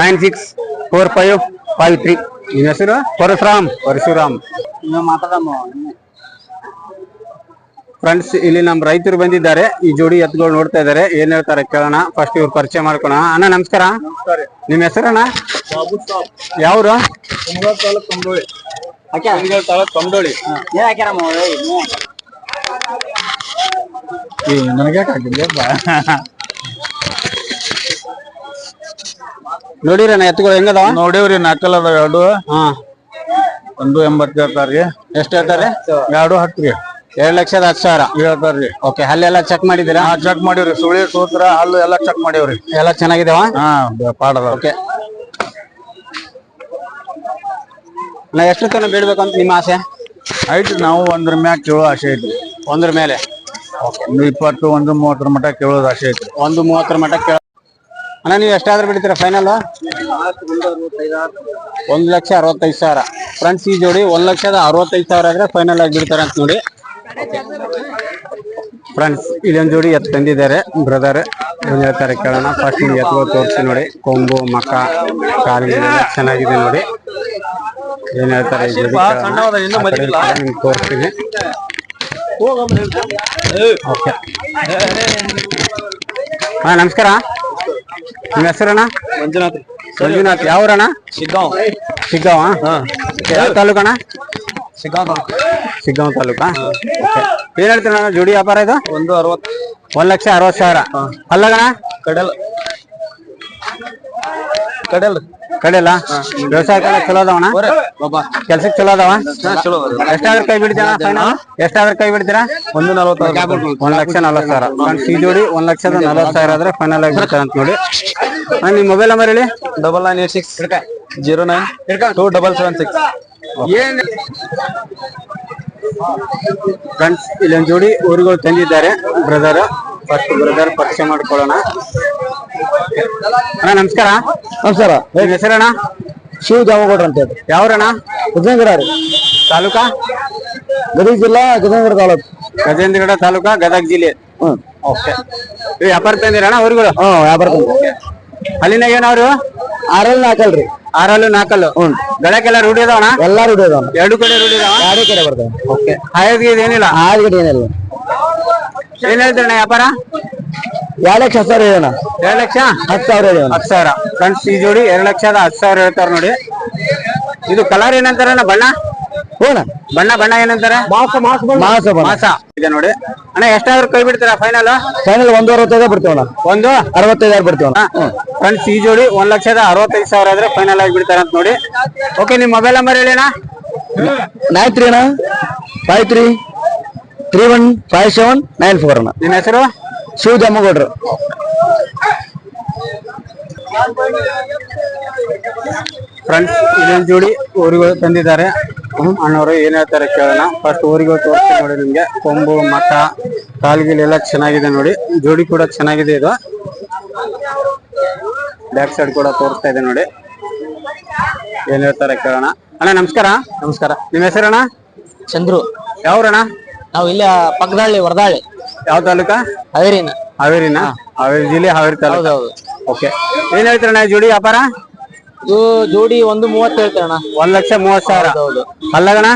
nine six four five five three ನಿಮ್ ಹೆಸರು? ಪರಶುರಾಮ್. ಪರಶುರಾಮ್. ಫ್ರೆಂಡ್ಸ್ ಇಲ್ಲಿ ನಮ್ ರೈತರು ಬಂದಿದ್ದಾರೆ. ಈ ಜೋಡಿ ಎತ್ತುಗಳು ನೋಡ್ತಾ ಇದಾರೆ ಏನ್ ಹೇಳ್ತಾರೆ ಕೇಳೋಣ. ಫಸ್ಟ್ ಇವ್ರು ಪರಿಚಯ ಮಾಡ್ಕೋಣ ಅಣ್ಣ ನಮಸ್ಕಾರ. ನಿಮ್ ಹೆಸರಣ್ಣ? ಯಾವ್ರು? ನೋಡಿರಣ್ಣ ಎತ್ತುಗಳು ಹೆಂಗದಾವ? ನೋಡೇವ್ರಿ ನಾಲ್ಕಲ್ ಅದಾವ ಎರಡು. ಹಾ. ಒಂದು ಎಂಬತ್ತು ಹೇಳ್ತಾರ್ರಿ ಎಷ್ಟ್ ಹೇಳ್ತಾರೆ? ಎರಡು ಹತ್ತು ರೀ ಎರಡ್ ಲಕ್ಷದ ಹತ್ತು ಸಾವಿರ. ಹೇಳ್ತಾರ್ರಿ. ಓಕೆ ಅಲ್ಲೆಲ್ಲ ಚೆಕ್ ಮಾಡಿದಿರಾ ಹಾ ಚೆಕ್ ಮಾಡಿವ್ರಿ. ಸುಳಿ ಸೂತ್ರ ಹಲ್ಲು ಎಲ್ಲ ಚೆಕ್ ಮಾಡಿವ್ರಿ. ಎಲ್ಲ ಚೆನ್ನಾಗಿದಾವ? ಹಾ ಓಕೆ ನಾ ಎಷ್ಟು ತನಕ ಬೀಳ್ಬೇಕು ಅಂತ ನಿಮ್ಮ ಆಸೆ? ಐತಿ ನಾವು ಒಂದ್ರ ಮ್ಯಾಗ ಕೇಳೋ ಆಸೆ ಐತಿ ಒಂದ್ರ ಮೇಲೆ. ಒಂದು ಇಪ್ಪತ್ತು ಒಂದು ಮೂವತ್ತರ ಮಟ್ಟ ಕೇಳೋದು ಆಸೆ ಐತಿ ಒಂದು ಮೂವತ್ತರ ಮಟ್ಟ ಕೇಳ ಅಣ್ಣ ನೀವು ಎಷ್ಟಾದ್ರೂ ಬಿಡ್ತೀರಾ ಫೈನಲ್ ಒಂದ್ ಲಕ್ಷ ಅರವತ್ತೈದು ಸಾವಿರ. ಫ್ರೆಂಡ್ಸ್ ಈ ಜೋಡಿ ಒಂದ್ ಲಕ್ಷದ ಅರವತ್ತೈದು ಸಾವಿರ ಆದ್ರೆ ಫೈನಲ್ ಆಗಿ ಬಿಡ್ತಾರೆ ಅಂತ ನೋಡಿ. ಫ್ರೆಂಡ್ಸ್ ಇಲ್ಲೊಂದು ಜೋಡಿ ಎತ್ ತಂದಿದ್ದಾರೆ ಬ್ರದರ್ ಏನ್ ಹೇಳ್ತಾರೆ ಕೇಳೋಣ. ಫಸ್ಟ್ ನಿಮ್ಗೆ ಎತ್ಗಳು ತೋರಿಸಿ ನೋಡಿ. ಕೊಂಬು ಮಕ ಕಾಲಿ ಚೆನ್ನಾಗಿದೆ ನೋಡಿ. ಏನ್ ಹೇಳ್ತಾರೆ ನಿಮ್ಗೆ ತೋರಿಸ್ತೀನಿ. ಓಕೆ ಹಾ ನಮಸ್ಕಾರ. ನಿಮ್ಮ ಹೆಸರಣ್ಣ? ಮಂಜುನಾಥ್. ಮಂಜುನಾಥ್. ಯಾವೂರಣ್ಣ? ಶಿಗ್ಗಾಂವ್. ಶಿಗ್ಗಾವ? ಯಾವ ತಾಲೂಕಣ್ಣ? ಶಿಗ್ಗಾಂವ್ ತಾಲೂಕಾ. ಏನ್ ಹೇಳ್ತೀನಿ ಹೇಳ್ತೀರಣ್ಣ ಜೋಡಿ ವ್ಯಾಪಾರ ಇದು? ಒಂದು ಅರವತ್ ಒಂದ್ ಲಕ್ಷ ಅರವತ್ ಸಾವಿರ. ಅಲ್ಲಗಣ ಕಡಲ್. ಕಡಲ್. ಕಡೆಯಲ್ಲ ವ್ಯವಸಾಯ ಕಡೆ ಚಲೋ ಅದಾವಣ ಕೆಲ್ಸಕ್ಕೆ ಚಲೋ ಅದಾವ? ಎಷ್ಟಾದ್ರ ಕೈ ಬಿಡ್ತೀರಾ ಫೈನಲ್ ಎಷ್ಟಾದ್ರೂ ಕೈ ಬಿಡ್ತೀರಾ? ಒಂದು ನಲ್ವತ್ತು ಒಂದ್ ಲಕ್ಷ ನಲ್ವತ್ ಸಾವಿರ. ಈ ಜೋಡಿ ಒಂದ್ ಲಕ್ಷದ ನಲ್ವತ್ ಸಾವಿರ ಆದ್ರೆ ಫೈನಲ್ ಆಗಿ ಬಿಡ್ತಾರ ಅಂತ ನೋಡಿ. ನಿಮ್ ಮೊಬೈಲ್ ನಂಬರ್ ಹೇಳಿ. Double nine eight six zero nine two double seven six ಏನ್? ಫ್ರೆಂಡ್ಸ್ ಇಲ್ಲೊಂದ್ ಜೋಡಿ ಊರುಗಳು ತಂದಿದ್ದಾರೆ. ಬ್ರದರ್ ಫಸ್ಟ್ ಬ್ರದರ್ ಪರಿಚಯ ಮಾಡ್ಕೊಳ್ಳೋಣ. ಅಣ್ಣ ನಮಸ್ಕಾರ. ನಮಸ್ಕಾರ. ಹೆಸರಣ ಹೆಸರಣ್ಣ? ಶಿವ ಜಾಮಗೌಡ್ರ ಅಂತ ಹೇಳಿ. ಯಾವ್ರಣ್ಣ? ಗಜೇಂದ್ರ ರೀ. ತಾಲೂಕಾ? ಗದಗ ಜಿಲ್ಲಾ ಗಜೇಂದ್ರ ತಾಲೂಕು. ಗಜೇಂದ್ರಗಡ ತಾಲೂಕಾ ಗದಗ ಜಿಲ್ಲೆ. ಹ್ಮ್. ಓಕೆ ವ್ಯಾಪಾರ ತಂದಿರಣ್ಣ ಊರುಗಳು? ಹ್ಮ್ ವ್ಯಾಪಾರ ಅಲ್ಲಿನಾಗ ಏನವ್ರು ಆರಲ್ಲಿ ನಾಕಲ್ರಿ. ಆರಲ್ಲು ನಾಲ್ಕಲ್ಲು ಹ್ಮ್ ಗಳಕ್ಕೆಲ್ಲ ರೂಢಿ ಅದಾವಣ ಎಲ್ಲಾ ರೂಢಿ ಅದಾವ. ಎರಡು ಕಡೆ ರೂಢಿ ಅದಾವ? ಎರಡು ಕಡೆ ಬರ್ತಾವ. ಓಕೆ. ಹಾಯದ್ಗೆ ಏನಿಲ್ಲ? ಆರು ಗಡಿ ಏನಿಲ್ಲ. ಏನ್ ಹೇಳ್ತೀರಣ್ಣ ವ್ಯಾಪಾರ? ಎರಡು ಲಕ್ಷ ಹತ್ತು ಸಾವಿರ ಹೇಳೋಣ ಎರಡ್ ಲಕ್ಷ? ಹತ್ತು ಸಾವಿರ ಹತ್ತು ಸಾವಿರ. ಫ್ರೆಂಡ್ಸ್ ಈ ಜೋಡಿ ಎರಡ್ ಲಕ್ಷದ ಹತ್ತು ಸಾವಿರ ಹೇಳ್ತಾರ ನೋಡಿ. ಇದು ಕಲರ್ ಏನಂತಾರಣ್ಣ ಬಣ್ಣ? ಹೋಣ ಬಣ್ಣ ಬಣ್ಣ ಏನಂತಾರ? ಮಾಸ ಮಾಸ ಮಾಸ ಮಾಸ. ಇದೆ ನೋಡಿ. ಅಣ್ಣ ಎಷ್ಟಾದ್ರೂ ಕೈ ಬಿಡ್ತೀರಾ ಫೈನಲ್ ಫೈನಲ್ ಒಂದು ಅರವತ್ತೈದು ಬಿಡ್ತೇವಣ ಒಂದು? ಅರವತ್ತೈದು ಬರ್ತೀವಣ್ಣ ಫ್ರೆಂಡ್ಸ್ ಈ ಜೋಡಿ ಒಂದ್ ಲಕ್ಷದ ಅರವತ್ತೈದು ಸಾವಿರ ಆದ್ರೆ ಫೈನಲ್ ಆಗಿ ಬಿಡ್ತಾರ ಅಂತ ನೋಡಿ. ಓಕೆ ನಿಮ್ ಮೊಬೈಲ್ ನಂಬರ್ ಹೇಳಿ ಅಣ್ಣ. ನೈನ್ ತ್ರೀ ಅಣ್ಣ. Five three three one five seven nine four ಅಣ್ಣ. ನಿನ್ನ ಹೆಸರು? ಶಿವ ಜಮ್ಮಗೌಡ್ರು ಫ್ರೆಂಡ್ಸ್ ಇದೊಂದು ಜೋಡಿ ಊರುಗಳು ತಂದಿದ್ದಾರೆ. ಅಣ್ಣವರು ಏನ್ ಹೇಳ್ತಾರೆ ಕೇಳೋಣ. ಫಸ್ಟ್ ಊರಿಗೆ ತೋರಿಸ್ತೀನಿ ನೋಡಿ ನಿಮ್ಗೆ. ಕೊಂಬು ಮಠ ಕಾಲ್ಗಿಲ್ ಎಲ್ಲ ಚೆನ್ನಾಗಿದೆ ನೋಡಿ. ಜೋಡಿ ಕೂಡ ಚೆನ್ನಾಗಿದೆ ಇದು. ಬ್ಯಾಕ್ ಸೈಡ್ ಕೂಡ ತೋರಿಸ್ತಾ ಇದೆ ನೋಡಿ. ಏನ್ ಹೇಳ್ತಾರೆ ಕೇಳೋಣ. ಅಣ್ಣ ನಮಸ್ಕಾರ. ನಮಸ್ಕಾರ. ನಿಮ್ ಹೆಸರಣ್ಣ? ಚಂದ್ರು. ಯಾವ್ರಣ್ಣ? ನಾವು ಇಲ್ಲ ಪಕ್ಕದಳ್ಳಿ ವರದಾಳಿ ಯಾವ ತಾಲೂಕಾ? ಹಾವೇರಿನ. ಹಾವೇರಿನ? ಹಾವೇರಿ ಜಿಲ್ಲೆ ಹಾವೇರಿ ತಾಲೂಕು. ಓಕೆ ಏನ್ ಹೇಳ್ತಾರೆ ಈ ಜೋಡಿ ವ್ಯಾಪಾರ? ಇದು ಜೋಡಿ ಒಂದು ಮೂವತ್ತು ಹೇಳ್ತೀರಣ್ಣ ಒಂದ್ ಲಕ್ಷ ಮೂವತ್ ಸಾವಿರ. ಹೌದು ಅಲ್ಲಗಣ?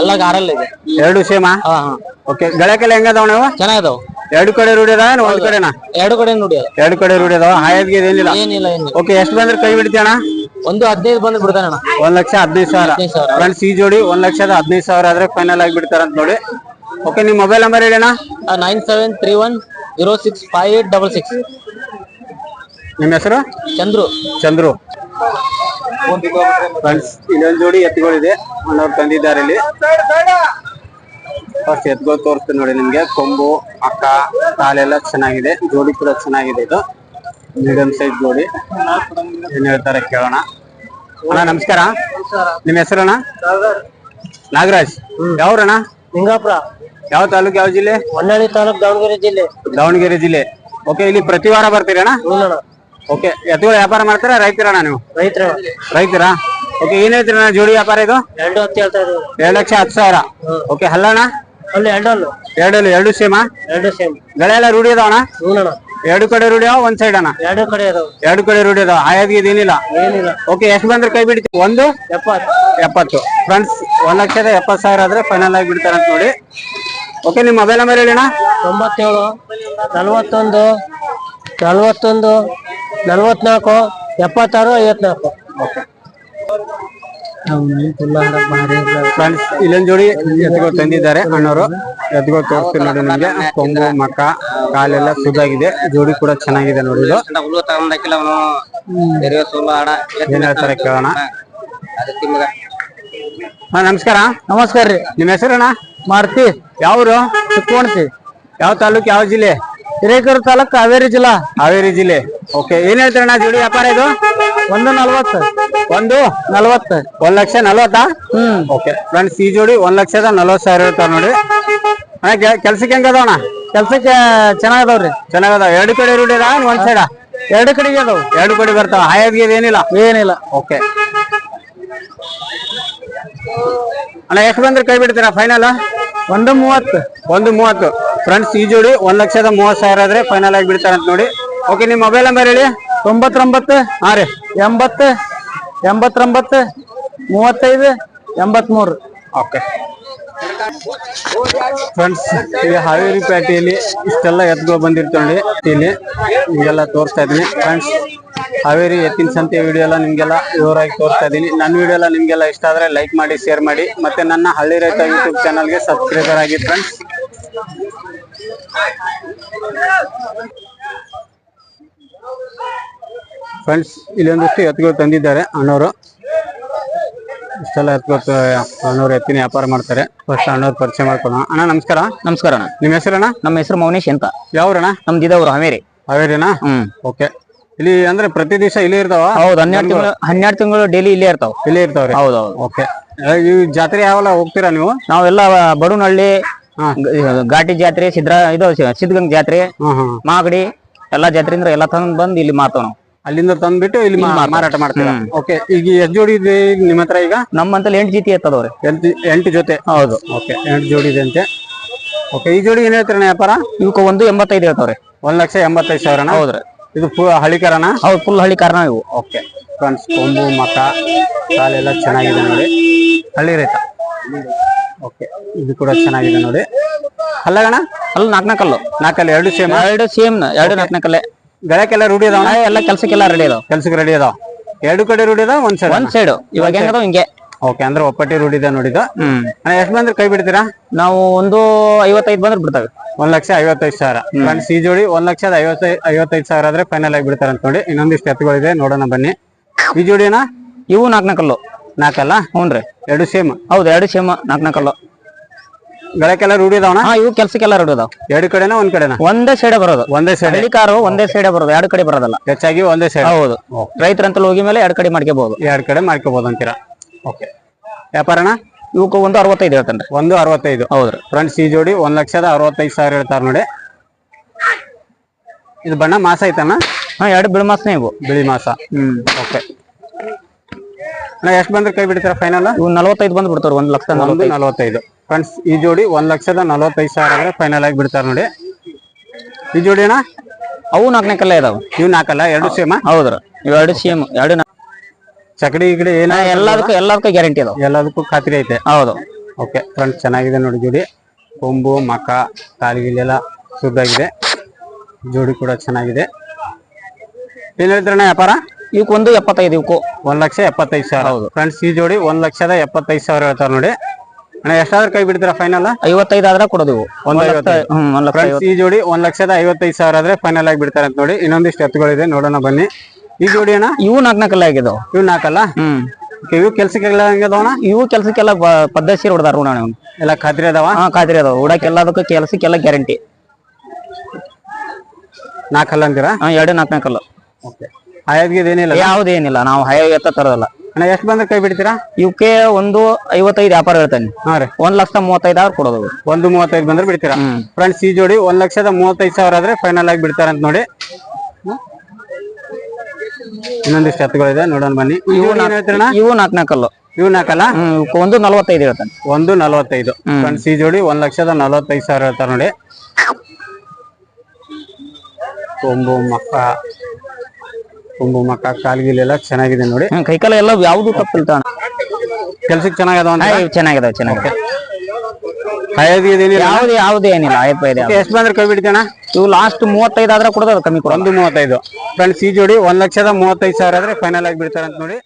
ಅಲ್ಲಾಗ ಆರಲ್ಲಿ ಇದೆ. ಎರಡು ಸೇಮಾ? ಹಾ ಹಾ. ಓಕೆ ಗಳಕೆಲ್ಲ ಹೆಂಗದಾವ ನೀವು ಚೆನ್ನಾಗದಾವ. ಎರಡು ಕಡೆ ರೂಢಿ ಅದಾವ ಏನ್ ಒಂದ್ ಕಡೆನಾ? ಎರಡು ಕಡೆ ನೋಡಿ ಅದು ಎರಡು ಕಡೆ ರೂಢಿ ಅದಾವ ಹಾಯದ್ಗೆ ಏನಿಲ್ಲ? ಏನಿಲ್ಲ ಏನಿಲ್ಲ. ಓಕೆ ಎಷ್ಟು ಬಂದ್ರೆ ಕೈ ಬಿಡ್ತೀಯಣ್ಣ? ಒಂದು ಹದಿನೈದು ಬಂದು ಬಿಡ್ತಾನಣ್ಣ ಒಂದ್ ಲಕ್ಷ ಹದಿನೈದು ಸಾವಿರ. ಫ್ರೆಂಡ್ ಸಿ ಫ್ರೆಂಡ್ಸ್ ಈ ಜೋಡಿ ಒಂದ್ ಲಕ್ಷದ ಹದಿನೈದು ಸಾವಿರ ಆದ್ರೆ ಫೈನಲ್ ಆಗಿ ಬಿಡ್ತಾರಂತ ನೋಡಿ. ಓಕೆ ನಿಮ್ ಮೊಬೈಲ್ ನಂಬರ್ ಹೇಳಿ ಅಣ್ಣ. Nine seven three one zero six five eight double six ನಿಮ್ ಹೆಸರು? ಚಂದ್ರು. ಚಂದ್ರು. ಫ್ರೆಂಡ್ಸ್ ಇನ್ನೊಂದು ಜೋಡಿ ಎತ್ತುಗಳಿದೆ. ಅಣ್ಣವ್ರು ತಂದಿದ್ದಾರೆ ಇಲ್ಲಿ. ಫಸ್ಟ್ ಎತ್ಗಳು ತೋರಿಸ್ತೀನಿ ನೋಡಿ ನಿಮ್ಗೆ. ಕೊಂಬು ಅಕ್ಕ ಕಾಲೆಲ್ಲ ಚೆನ್ನಾಗಿದೆ. ಜೋಡಿ ಕೂಡ ಚೆನ್ನಾಗಿದೆ ಇದು. ಮೀಡಿಯಂ ಸೈಜ್ ಜೋಡಿ. ಏನ್ ಹೇಳ್ತಾರೆ ಕೇಳೋಣ. ಅಣ್ಣ ನಮಸ್ಕಾರ. ನಿಮ್ ಹೆಸರಣ್ಣ? ನಾಗರಾಜ್. ಯಾವ್ರಣ್ಣ? ನಿಂಗಾಪುರ. ಯಾವ ತಾಲೂಕು ಯಾವ ಜಿಲ್ಲೆ? ಹೊನ್ನಾಳಿ ತಾಲೂಕ್ ದಾವಣಗೆರೆ ಜಿಲ್ಲೆ. ದಾವಣಗೆರೆ ಜಿಲ್ಲೆ. ಓಕೆ ಇಲ್ಲಿ ಪ್ರತಿ ವಾರ ಬರ್ತೀರಣ್ಣ ಓಕೆ ಎತ್ತುಗಳ ವ್ಯಾಪಾರ ಮಾಡ್ತೀರಾ ರೈತರಣ್ಣ ನೀವು? ರೈತರ. ರೈತರಾ? ಓಕೆ ಏನ್ ಹೇಳ್ತೀರಣ್ಣ ಜೋಡಿ ವ್ಯಾಪಾರ ಇದು? ಎರಡು ಹತ್ತು ಹೇಳ್ತಾ ಇದ್ರು ಎರಡ್ ಲಕ್ಷ ಹತ್ತು ಸಾವಿರ. ಓಕೆ ಹಲ್ಲಣ್ಣ ಅಲ್ಲಿ ಎರಡಲ್ಲು. ಎರಡಲ್ಲಿ ಎರಡು ಸೇಮಾ? ಎರಡು ಸೇಮ್. ಗಳೆ ಎಲ್ಲ ರೂಢಿ ಅದಾವಣ ಎರಡು ಕಡೆ ರೂಢಿ ಅವ ಒಂದ್ ಸೈಡ್ ಅಣ್ಣ? ಎರಡು ಕಡೆ ಅದಾವ. ಎರಡು ಕಡೆ ರೂಢಿ ಅದಾವ ಆಯಾದ್ಗೆ ಇದೇನಿಲ್ಲ? ಏನಿಲ್ಲ. ಓಕೆ ಎಷ್ಟು ಬಂದ್ರೆ ಕೈ ಬಿಡ್ತೀವಿ ಒಂದು? ಎಪ್ಪತ್ತು. ಎಪ್ಪತ್ತು. ಫ್ರೆಂಡ್ಸ್ ಒಂದ್ ಲಕ್ಷದ ಎಪ್ಪತ್ತು ಸಾವಿರ ಆದ್ರೆ ಫೈನಲ್ ಆಗಿ ಬಿಡ್ತಾರಂತ ನೋಡಿ. ಓಕೆ ನಿಮ್ ಮೊಬೈಲ್ ನಂಬರ್ ಹೇಳಿ ಅಣ್ಣ? ತೊಂಬತ್ತೇಳು ನಲವತ್ತೊಂದು ನಲವತ್ತೊಂದು ನಲವತ್ನಾಲ್ಕು ಎಪ್ಪತ್ತಾರು ಐವತ್ನಾಲ್ಕು. ಫ್ರೆಂಡ್ಸ್ ಇಲ್ಲೊಂದು ಜೋಡಿ ಎತ್ತುಗಳು ತಂದಿದ್ದಾರೆ ಅಣ್ಣವರು. ಎತ್ತುಗಳು ತೋರಿಸ್ತೀನಿ ನೋಡಿ ನಿಮಗೆ. ಕೊಂಬು ಮಕ್ಕ ಕಾಲೆಲ್ಲ ಸುದ್ದಾಗಿದೆ. ಜೋಡಿ ಕೂಡ ಚೆನ್ನಾಗಿದೆ ನೋಡಿ ಇದು. ಏನ್ ಹೇಳ್ತಾರೆ ಕೇಳೋಣ. ಹಾ ನಮಸ್ಕಾರ. ನಮಸ್ಕಾರ ರೀ. ನಿಮ್ಮ ಹೆಸರಣ್ಣ? ಮಾರುತಿ. ಯಾವ್ರು? ಚಿಕ್ಕೋಣಸಿ ಯಾವ ತಾಲೂಕ್ ಯಾವ ಜಿಲ್ಲೆ? ಹಿರೇಕೆರೆ ತಾಲೂಕು ಹಾವೇರಿ ಜಿಲ್ಲಾ. ಹಾವೇರಿ ಜಿಲ್ಲೆ. ಓಕೆ ಏನ್ ಹೇಳ್ತಾರಣ್ಣ ಜೋಡಿ ವ್ಯಾಪಾರ ಇದು? ಒಂದು ನಲ್ವತ್ತು. ಒಂದು? ನಲ್ವತ್ತು. ಒಂದ್ ಲಕ್ಷ ನಲ್ವತ್ತಾ? ಹ್ಮ್. ಓಕೆ ಫ್ರೆಂಡ್ಸ್ ಈ ಜೋಡಿ ಒಂದ್ ಲಕ್ಷದ ನಲ್ವತ್ ಸಾವಿರ ಇರ್ತಾವ ನೋಡಿ. ಅಣ್ಣ ಕೆಲ್ಸಕ್ಕೆ ಹೆಂಗ ಅದಾವಣ ಕೆಲ್ಸಕ್ಕೆ ಚೆನ್ನಾಗದವ್ರಿ. ಚೆನ್ನಾಗದ ಎರಡು ಕಡೆ ರೂಢಿ ಅದ ಒಂದ್ ಸೈಡ ಎರಡು ಕಡೆಗೆ ಅದಾವ. ಎರಡು ಕಡೆ ಬರ್ತಾವ. ಹಾಯಾದ್ಗೆ ಏನಿಲ್ಲ? ಏನಿಲ್ಲ. ಓಕೆ. ಅಣ್ಣ ಎಷ್ಟು ಬಂದ್ರೆ ಕೈ ಬಿಡ್ತೀರಾ ಫೈನಲ್ ಒಂದು ಮೂವತ್ತು. ಒಂದು ಮೂವತ್ತು. ಫ್ರೆಂಡ್ಸ್ ಈ ಜೋಡಿ ಒಂದ್ ಲಕ್ಷದ ಮೂವತ್ ಸಾವಿರ ಆದ್ರೆ ಫೈನಲ್ ಆಗಿ ಬಿಡ್ತಾರಂತ ನೋಡಿ. ಓಕೆ ನಿಮ್ ಮೊಬೈಲ್ ನಂಬರ್ ಹೇಳಿ? ತೊಂಬತ್ತೊಂಬತ್ತು ಹಾ ರೀ. ಎಂಬತ್ತು ಎಂಬತ್ತೊಂಬತ್ತು ಮೂವತ್ತೈದು ಎಂಬತ್ಮೂರು. ಓಕೆ ಫ್ರೆಂಡ್ಸ್ ಈ ಹಾವೇರಿ ಪೇಟೆಯಲ್ಲಿ ಇಷ್ಟೆಲ್ಲ ಎತ್ತುಗಳು ಬಂದಿರ್ತೀವಿ ನೋಡಿ ಇಲ್ಲಿ. ನಿಮಗೆಲ್ಲ ತೋರಿಸ್ತಾ ಇದ್ದೀನಿ. ಫ್ರೆಂಡ್ಸ್ ಹಾವೇರಿ ಎತ್ತಿನ ಸಂತೆ ವಿಡಿಯೋ ಎಲ್ಲ ನಿಮಗೆಲ್ಲ ವಿವರವಾಗಿ ತೋರಿಸ್ತಾ ಇದ್ದೀನಿ. ನನ್ನ ವಿಡಿಯೋ ಎಲ್ಲ ನಿಮಗೆಲ್ಲ ಇಷ್ಟ ಆದರೆ ಲೈಕ್ ಮಾಡಿ ಶೇರ್ ಮಾಡಿ. ಮತ್ತು ನನ್ನ ಹಳ್ಳಿ ರೈತ ಯೂಟ್ಯೂಬ್ ಚಾನಲ್ಗೆ ಸಬ್ಸ್ಕ್ರೈಬರ್ ಆಗಿ ಫ್ರೆಂಡ್ಸ್ ಫ್ರೆಂಡ್ಸ್ ಇಲ್ಲೊಂದಿಷ್ಟು ಎತ್ತುಗಳು ತಂದಿದ್ದಾರೆ ಅಣ್ಣವರು. ಇಷ್ಟೆಲ್ಲ ಎತ್ಕೊತ ಅಣ್ಣವ್ರು ಎತ್ತಿನ ವ್ಯಾಪಾರ ಮಾಡ್ತಾರೆ. ಫಸ್ಟ್ ಅಣ್ಣವ್ರ ಪರಿಚಯ ಮಾಡ್ಕೊಳ್ಳೋಣ. ಅಣ್ಣ ನಮಸ್ಕಾರ. ನಮಸ್ಕಾರ ಅಣ್ಣ. ನಿಮ್ಮ ಹೆಸರಣ್ಣ? ನಮ್ಮ ಹೆಸರು ಮೌನೇಶ್ ಅಂತ. ಯಾವ್ರಣ್ಣ? ನಮ್ದು ಇದಾವ್ರು ಹಾವೇರಿ. ಹಾವೇರಿನಾ? ಹ್ಮ್. ಓಕೆ ಇಲ್ಲಿ ಅಂದ್ರೆ ಪ್ರತಿ ದಿವಸ ಇಲ್ಲೇ ಇರ್ತಾವ? ಹೌದು ಹನ್ನೆರಡು ತಿಂಗಳು ಹನ್ನೆರಡು ತಿಂಗಳು ಡೈಲಿ ಇಲ್ಲೇ ಇರ್ತಾವ. ಇಲ್ಲೇ ಇರ್ತಾವ್ರಿ? ಹೌದೌದು ಓಕೆ ಈ ಜಾತ್ರೆ ಯಾವಲ್ಲ ಹೋಗ್ತೀರಾ ನೀವು? ನಾವೆಲ್ಲ ಬಡುನಹಳ್ಳಿ ಘಾಟಿ ಜಾತ್ರೆ ಸಿದ್ರ ಇದು ಸಿದ್ಧಗಂಗ್ ಜಾತ್ರೆ ಮಾಗಡಿ ಎಲ್ಲಾ ಜಾತ್ರೆ ಅಂದ್ರೆ ಎಲ್ಲಾ ತಂದ್ ಬಂದ್ ಇಲ್ಲಿ ಮಾತಾವ್ ನಾವು. ಅಲ್ಲಿಂದ ತಂದ್ಬಿಟ್ಟು ಇಲ್ಲಿ ಮಾರಾಟ ಮಾಡ್ತೀರಾ? ಓಕೆ ಈಗ ಎಷ್ಟು ಜೋಡಿ ಇದೆ ನಿಮ್ಮ ಹತ್ರ ಈಗ? ನಮ್ಮಂತಲ್ಲಿ ಎಂಟು ಜೀತಿ ಎತ್ತದವ್ರಿ. ಎಂಟು ಎಂಟು ಜೊತೆ? ಹೌದು. ಓಕೆ ಎಂಟು ಜೋಡಿ ಇದೆ ಅಂತೆ. ಓಕೆ ಈ ಜೋಡಿ ಏನ್ ಹೇಳ್ತಾರೆ ವ್ಯಾಪಾರ ಇವಕ್ಕ ಒಂದು ಎಂಬತ್ತೈದು ಹೇಳ್ತಾವ್ರಿ. ಒಂದ್ ಲಕ್ಷ ಎಂಬತ್ತೈದು ಸಾವಿರನ? ಹೌದ್ರಿ. ಇದು ಫುಲ್ ಹಳಿಕರನ? ಹೌದು ಫುಲ್ ಹಳಿಕಾರನ ಕಾರಣ ಇವು. ಓಕೆ ಫ್ರೆಂಡ್ಸ್ ಕೊಂಬು ಮಕ ಕಾಲೆಲ್ಲ ಚೆನ್ನಾಗಿದೆ ನೋಡಿ. ಹಳ್ಳಿ ರೈತ. ಓಕೆ ಇದು ಕೂಡ ಚೆನ್ನಾಗಿದೆ ನೋಡಿ. ಅಲ್ಲಗಣ ಅಲ್ಲಿ ಅಲ್ಲ ನಾಲ್ಕಲ್ಲು ನಾಲ್ಕಲ್ಲಿ ಎರಡು ಸೇಮ್ ಎರಡು ಸೇಮ್ ಎರಡು ನಾಲ್ಕು ನಾಲ್ಕಲ್ಲೇ ಗಳಕ್ಕೆಲ್ಲ ರೂಢಿ ಅದಾವ ಎಲ್ಲ ಕೆಲ್ಸಕ್ಕೆಲ್ಲ ರೆಡಿ ಅದಾವ. ಕೆಲ್ಸಕ್ಕೆ ರೆಡಿ ಅದಾವ? ಎರಡು ಕಡೆ ರೂಢಿ ಅದಾವ ಒಂದ್ ಸೈಡ್ ಒಂದ್ ಸೈಡ್ ಇವಾಗ ಹೆಂಗದಾವ ಹಿಂಗೆ? ಓಕೆ ಅಂದ್ರೆ ಒಪ್ಪಟ್ಟಿ ರೂಢಿ ಇದೆ ನೋಡಿದ ಎಷ್ಟು ಬಂದ್ರೆ ಕೈ ಬಿಡ್ತೀರಾ? ನಾವು ಒಂದು ಐವತ್ತೈದು ಬಂದ್ರೆ ಬಿಡ್ತಾವೆ. ಒಂದ್ ಲಕ್ಷ ಐವತ್ತೈದು ಸಾವಿರ. ಫ್ರೆಂಡ್ಸ್ ಈ ಜೋಡಿ ಒಂದ್ ಲಕ್ಷದ ಐವತ್ತೈದು ಐವತ್ತೈದು ಸಾವಿರ ಆದ್ರೆ ಫೈನಲ್ ಆಗಿ ಬಿಡ್ತಾರೆ ಅಂತ ನೋಡಿ. ಇನ್ನೊಂದಿಷ್ಟು ಎತ್ತುಗಳಿದೆ ನೋಡೋಣ ಬನ್ನಿ. ಈ ಜೋಡಿನ ಇವು ನಾಲ್ಕು ನಾಲ್ಕಲ್ಲು? ಹ್ಞೂನ್ರಿ ಎರಡು ಸೇಮ್ ಹೌದು ಎರಡು ಸೇಮ್ ನಾಲ್ಕು ನಾಲ್ಕಲ್ಲ ಗಳಕ್ಕೆಲ್ಲ ರೂಢಿ ಅದಾವಣ ಹಾ ಇವು ಕೆಲ್ಸಕ್ಕೆಲ್ಲ ರೂಢಿ ಅದಾವ. ಎರಡು ಕಡೆನಾ ಒಂದ್ ಕಡೆನ? ಒಂದೇ ಸೈಡ್ ಬರೋದು. ಒಂದೇ ಸೈಡ್ ಹಳ್ಳಿ ಕಾರು ಒಂದೇ ಸೈಡ್ ಬರೋದು ಎರಡು ಕಡೆ ಬರೋದಲ್ಲ. ಹೆಚ್ಚಾಗಿ ಒಂದೇ ಸೈಡ್ ಹೌದು. ರೈತರಂತಲ್ಲಿ ಹೋಗಿ ಮೇಲೆ ಎರಡು ಕಡೆ ಮಾಡ್ಕೋಬಹುದು ಎರಡು ಕಡೆ ಮಾಡ್ಕೋಬಹುದು ಅಂತೀರಾ? ಓಕೆ. ವ್ಯಾಪಾರನ? ಇವಕ್ಕೆ ಒಂದು ಅರವತ್ತೈದು ಹೇಳ್ತಾನೆ ಒಂದು ಅರವತ್ತೈದು. ಹೌದ್ರಿ. ಫ್ರೆಂಡ್ಸ್ ಈ ಜೋಡಿ ಒಂದ್ ಲಕ್ಷದ ಅರವತ್ತೈದು ಸಾವಿರ ಹೇಳ್ತಾರ ನೋಡಿ. ಇದು ಬಣ್ಣ ಮಾಸ ಐತಣ್ಣ? ಹಾ ಎರಡು ಬಿಳಿ ಮಾಸನೇ ಇವು. ಬಿಳಿ ಮಾಸ. ಹ್ಮ್ ಓಕೆ. ಅಣ್ಣ ಎಷ್ಟು ಬಂದ್ರೆ ಕೈ ಬಿಡ್ತೀರಾ ಫೈನಲ್ ಇವು ನಲವತ್ತೈದು ಬಂದು ಬಿಡ್ತಾವ್ರಿ ಒಂದ್ ಲಕ್ಷದ ಒಂದು ನಲವತ್ತೈದು. ನಲವತ್ತೈದು. ಫ್ರೆಂಡ್ಸ್ ಈ ಜೋಡಿ ಒಂದ್ ಲಕ್ಷದ ನಲವತ್ತೈದು ಸಾವಿರ ಆದ್ರೆ ಫೈನಲ್ ಆಗಿ ಬಿಡ್ತಾರ ನೋಡಿ. ಈ ಜೋಡಿ ಅಣ್ಣ? ಅವು ನಾಲ್ಕನೇ ಕಲ್ಲ ಇದಾವ. ಇವ್ ನಾಲ್ಕಲ್ಲ ಎರಡು ಸೇಮ್ ಹೌದ್ರ ಇವು ಎರಡು ಸೇಮ್ ಎರಡು ನಾ- ಚಕಡಿ ಕಡೆ ಏನ ಎಲ್ಲದಕ್ಕೂ ಎಲ್ಲದಕ್ಕೂ ಗ್ಯಾರಂಟಿ ಅದಾವ ಎಲ್ಲದಕ್ಕೂ ಖಾತ್ರಿ ಐತೆ. ಹೌದು. ಓಕೆ ಫ್ರೆಂಡ್ಸ್ ಚೆನ್ನಾಗಿದೆ ನೋಡಿ ಜೋಡಿ. ಕೊಂಬು ಮಕ ಕಾಲಿಗಿಲೆಲ್ಲ ಶುದ್ಧಾಗಿದೆ. ಜೋಡಿ ಕೂಡ ಚೆನ್ನಾಗಿದೆ. ಏನ್ ಹೇಳ್ತೀರಣ್ಣ ವ್ಯಾಪಾರ? ಇವಕ್ಕೆ ಒಂದು ಎಪ್ಪತ್ತೈದು ಇವಕ್ಕು. ಒಂದ್ ಲಕ್ಷ ಎಪ್ಪತ್ತೈದು ಸಾವಿರ. ಹೌದು. ಫ್ರೆಂಡ್ಸ್ ಈ ಜೋಡಿ ಒಂದ್ ಲಕ್ಷದ ಎಪ್ಪತ್ತೈದು ಸಾವಿರ ಹೇಳ್ತಾರ ನೋಡಿ. ಅಣ್ಣ ಎಷ್ಟಾದ್ರೂ ಕೈ ಬಿಡ್ತೀರಾ ಫೈನಲ್ ಐವತ್ತೈದು ಆದ್ರೆ ಕೊಡೋದು ಒಂದ್ ಲಕ್ಷ ಐವತ್ತೈದು. ಹ್ಮ್ ಒಂದ್ ಲಕ್ಷ ಫ್ರೆಂಡ್ಸ್ ಈ ಜೋಡಿ ಒಂದ್ ಲಕ್ಷದ ಐವತ್ತೈದು ಸಾವಿರ ಆದ್ರೆ ಫೈನಲ್ ಆಗಿ ಬಿಡ್ತಾರೆ ಅಂತ ನೋಡಿ. ಇನ್ನೊಂದಿಷ್ಟು ಎತ್ತುಗಳಿದೆ ನೋಡೋಣ ಬನ್ನಿ. ಈ ಜೋಡಿ ಅಣ್ಣ? ಇವು ನಾಲ್ಕ ನಾಲ್ಕಲ್ಲ ಆಗಿದಾವ. ಇವು ನಾಲ್ಕಲ್ಲ? ಹ್ಮ್. ಇವು ಕೆಲ್ಸಕ್ಕೆಲ್ಲ ಹೆಂಗದವಣ ಇವು ಕೆಲ್ಸಕ್ಕೆಲ್ಲ ಪದ್ಧತಿ ಹೊಡ್ದಾರ ಎಲ್ಲ ಖಾತ್ರಿ ಅದಾವ? ಹಾ ಖಾತ್ರಿ ಅದಾವ. ಉಡಕ್ ಎಲ್ಲದಕ್ಕೂ ಕೆಲ್ಸಕ್ಕೆಲ್ಲ ಗ್ಯಾರಂಟಿ ನಾಲ್ಕಲ್ಲ ಅಂತೀರಾ? ಹಾ ಎರಡು ನಾಲ್ಕು ನಾಲ್ಕಲ್ಲ. ಓಕೆ ಆಯಾದ್ಗಿದ್ ಏನಿಲ್ಲ ಯಾವ್ದೇನಿಲ್ಲ ನಾವು ಹಯಾಗ ಎತ್ತ ತರೋದಲ್ಲ. ಅಣ್ಣ ಎಷ್ಟು ಬಂದ್ರೆ ಕೈ ಬಿಡ್ತೀರಾ? ಇವಕ್ಕೆ ಒಂದು ಐವತ್ತೈದು ವ್ಯಾಪಾರ ಹೇಳ್ತಾನೆ ಹಾ ರೀ. ಒಂದ್ ಲಕ್ಷ ಮೂವತ್ತೈದು ಆದ್ರೆ ಕೊಡೋದು. ಒಂದು ಮೂವತ್ತೈದು ಬಂದ್ರೆ ಬಿಡ್ತೀರಾ? ಫ್ರೆಂಡ್ಸ್ ಈ ಜೋಡಿ ಒಂದ್ ಲಕ್ಷದ ಮೂವತ್ತೈದು ಸಾವಿರ ಆದ್ರೆ ಫೈನಲ್ ಆಗಿ ಬಿಡ್ತಾರೆ ಅಂತ ನೋಡಿ. ಇನ್ನೊಂದಿಷ್ಟು ಎತ್ತುಗಳಿದೆ ನೋಡೋಣ ಬನ್ನಿ. ಇವು ಏನ್ ಹೇಳ್ತೀರಣ್ಣ? ಇವು ನಾಲ್ಕು ನಾಲ್ಕಲ್ಲು ಇವ್ ನಾಲ್ಕಲ್ಲ? ಹ್ಮ್ ಇವಕ್ಕೆ ಒಂದು ನಲವತ್ತೈದು ಹೇಳ್ತಾನೆ ಒಂದು ನಲವತ್ತೈದು. ಫ್ರೆಂಡ್ಸ್ ಈ ಜೋಡಿ ಒಂದ್ ಲಕ್ಷದ ನಲವತ್ತೈದು ಸಾವಿರ ಹೇಳ್ತಾರೆ ನೋಡಿ. ಕೊಂಬು ಮಕ್ಕ ಮಕ್ಕ ಕಾಲ್ಗಿಲೆಲ್ಲ ಚೆನ್ನಾಗಿದೆ ನೋಡಿ. ಕೈಕಾಲ ಎಲ್ಲ ಯಾವ್ದು ತಪ್ಪಿಲ್ತಾಣ ಕೆಲ್ಸಕ್ಕೆ ಚೆನ್ನಾಗದಾವ ಚೆನ್ನಾಗಿದೆ ಚೆನ್ನಾಗಿದಾವೆ ಚೆನ್ನಾಗಿದೆ ಯಾವ್ದು ಯಾವ್ದು ಏನಿಲ್ಲ ಹಾಯ್ ಇದೆ. ಎಷ್ಟು ಬಂದ್ರೆ ಕೈ ಇವು ಲಾಸ್ಟ್ ಮೂವತ್ತೈದು ಆದ್ರೆ ಕೊಡೋದು ಕಮ್ಮಿ ಕೊಡೋದು. ಒಂದು ಮೂವತ್ತೈದು. ಫ್ರೆಂಡ್ಸ್ ಈ ಜೋಡಿ ಒಂದ್ ಲಕ್ಷದ ಮೂವತ್ತೈದು ಸಾವಿರ ಆದ್ರೆ ಫೈನಲ್ ಆಗಿ ಬಿಡ್ತಾರೆ ಅಂತ ನೋಡಿ.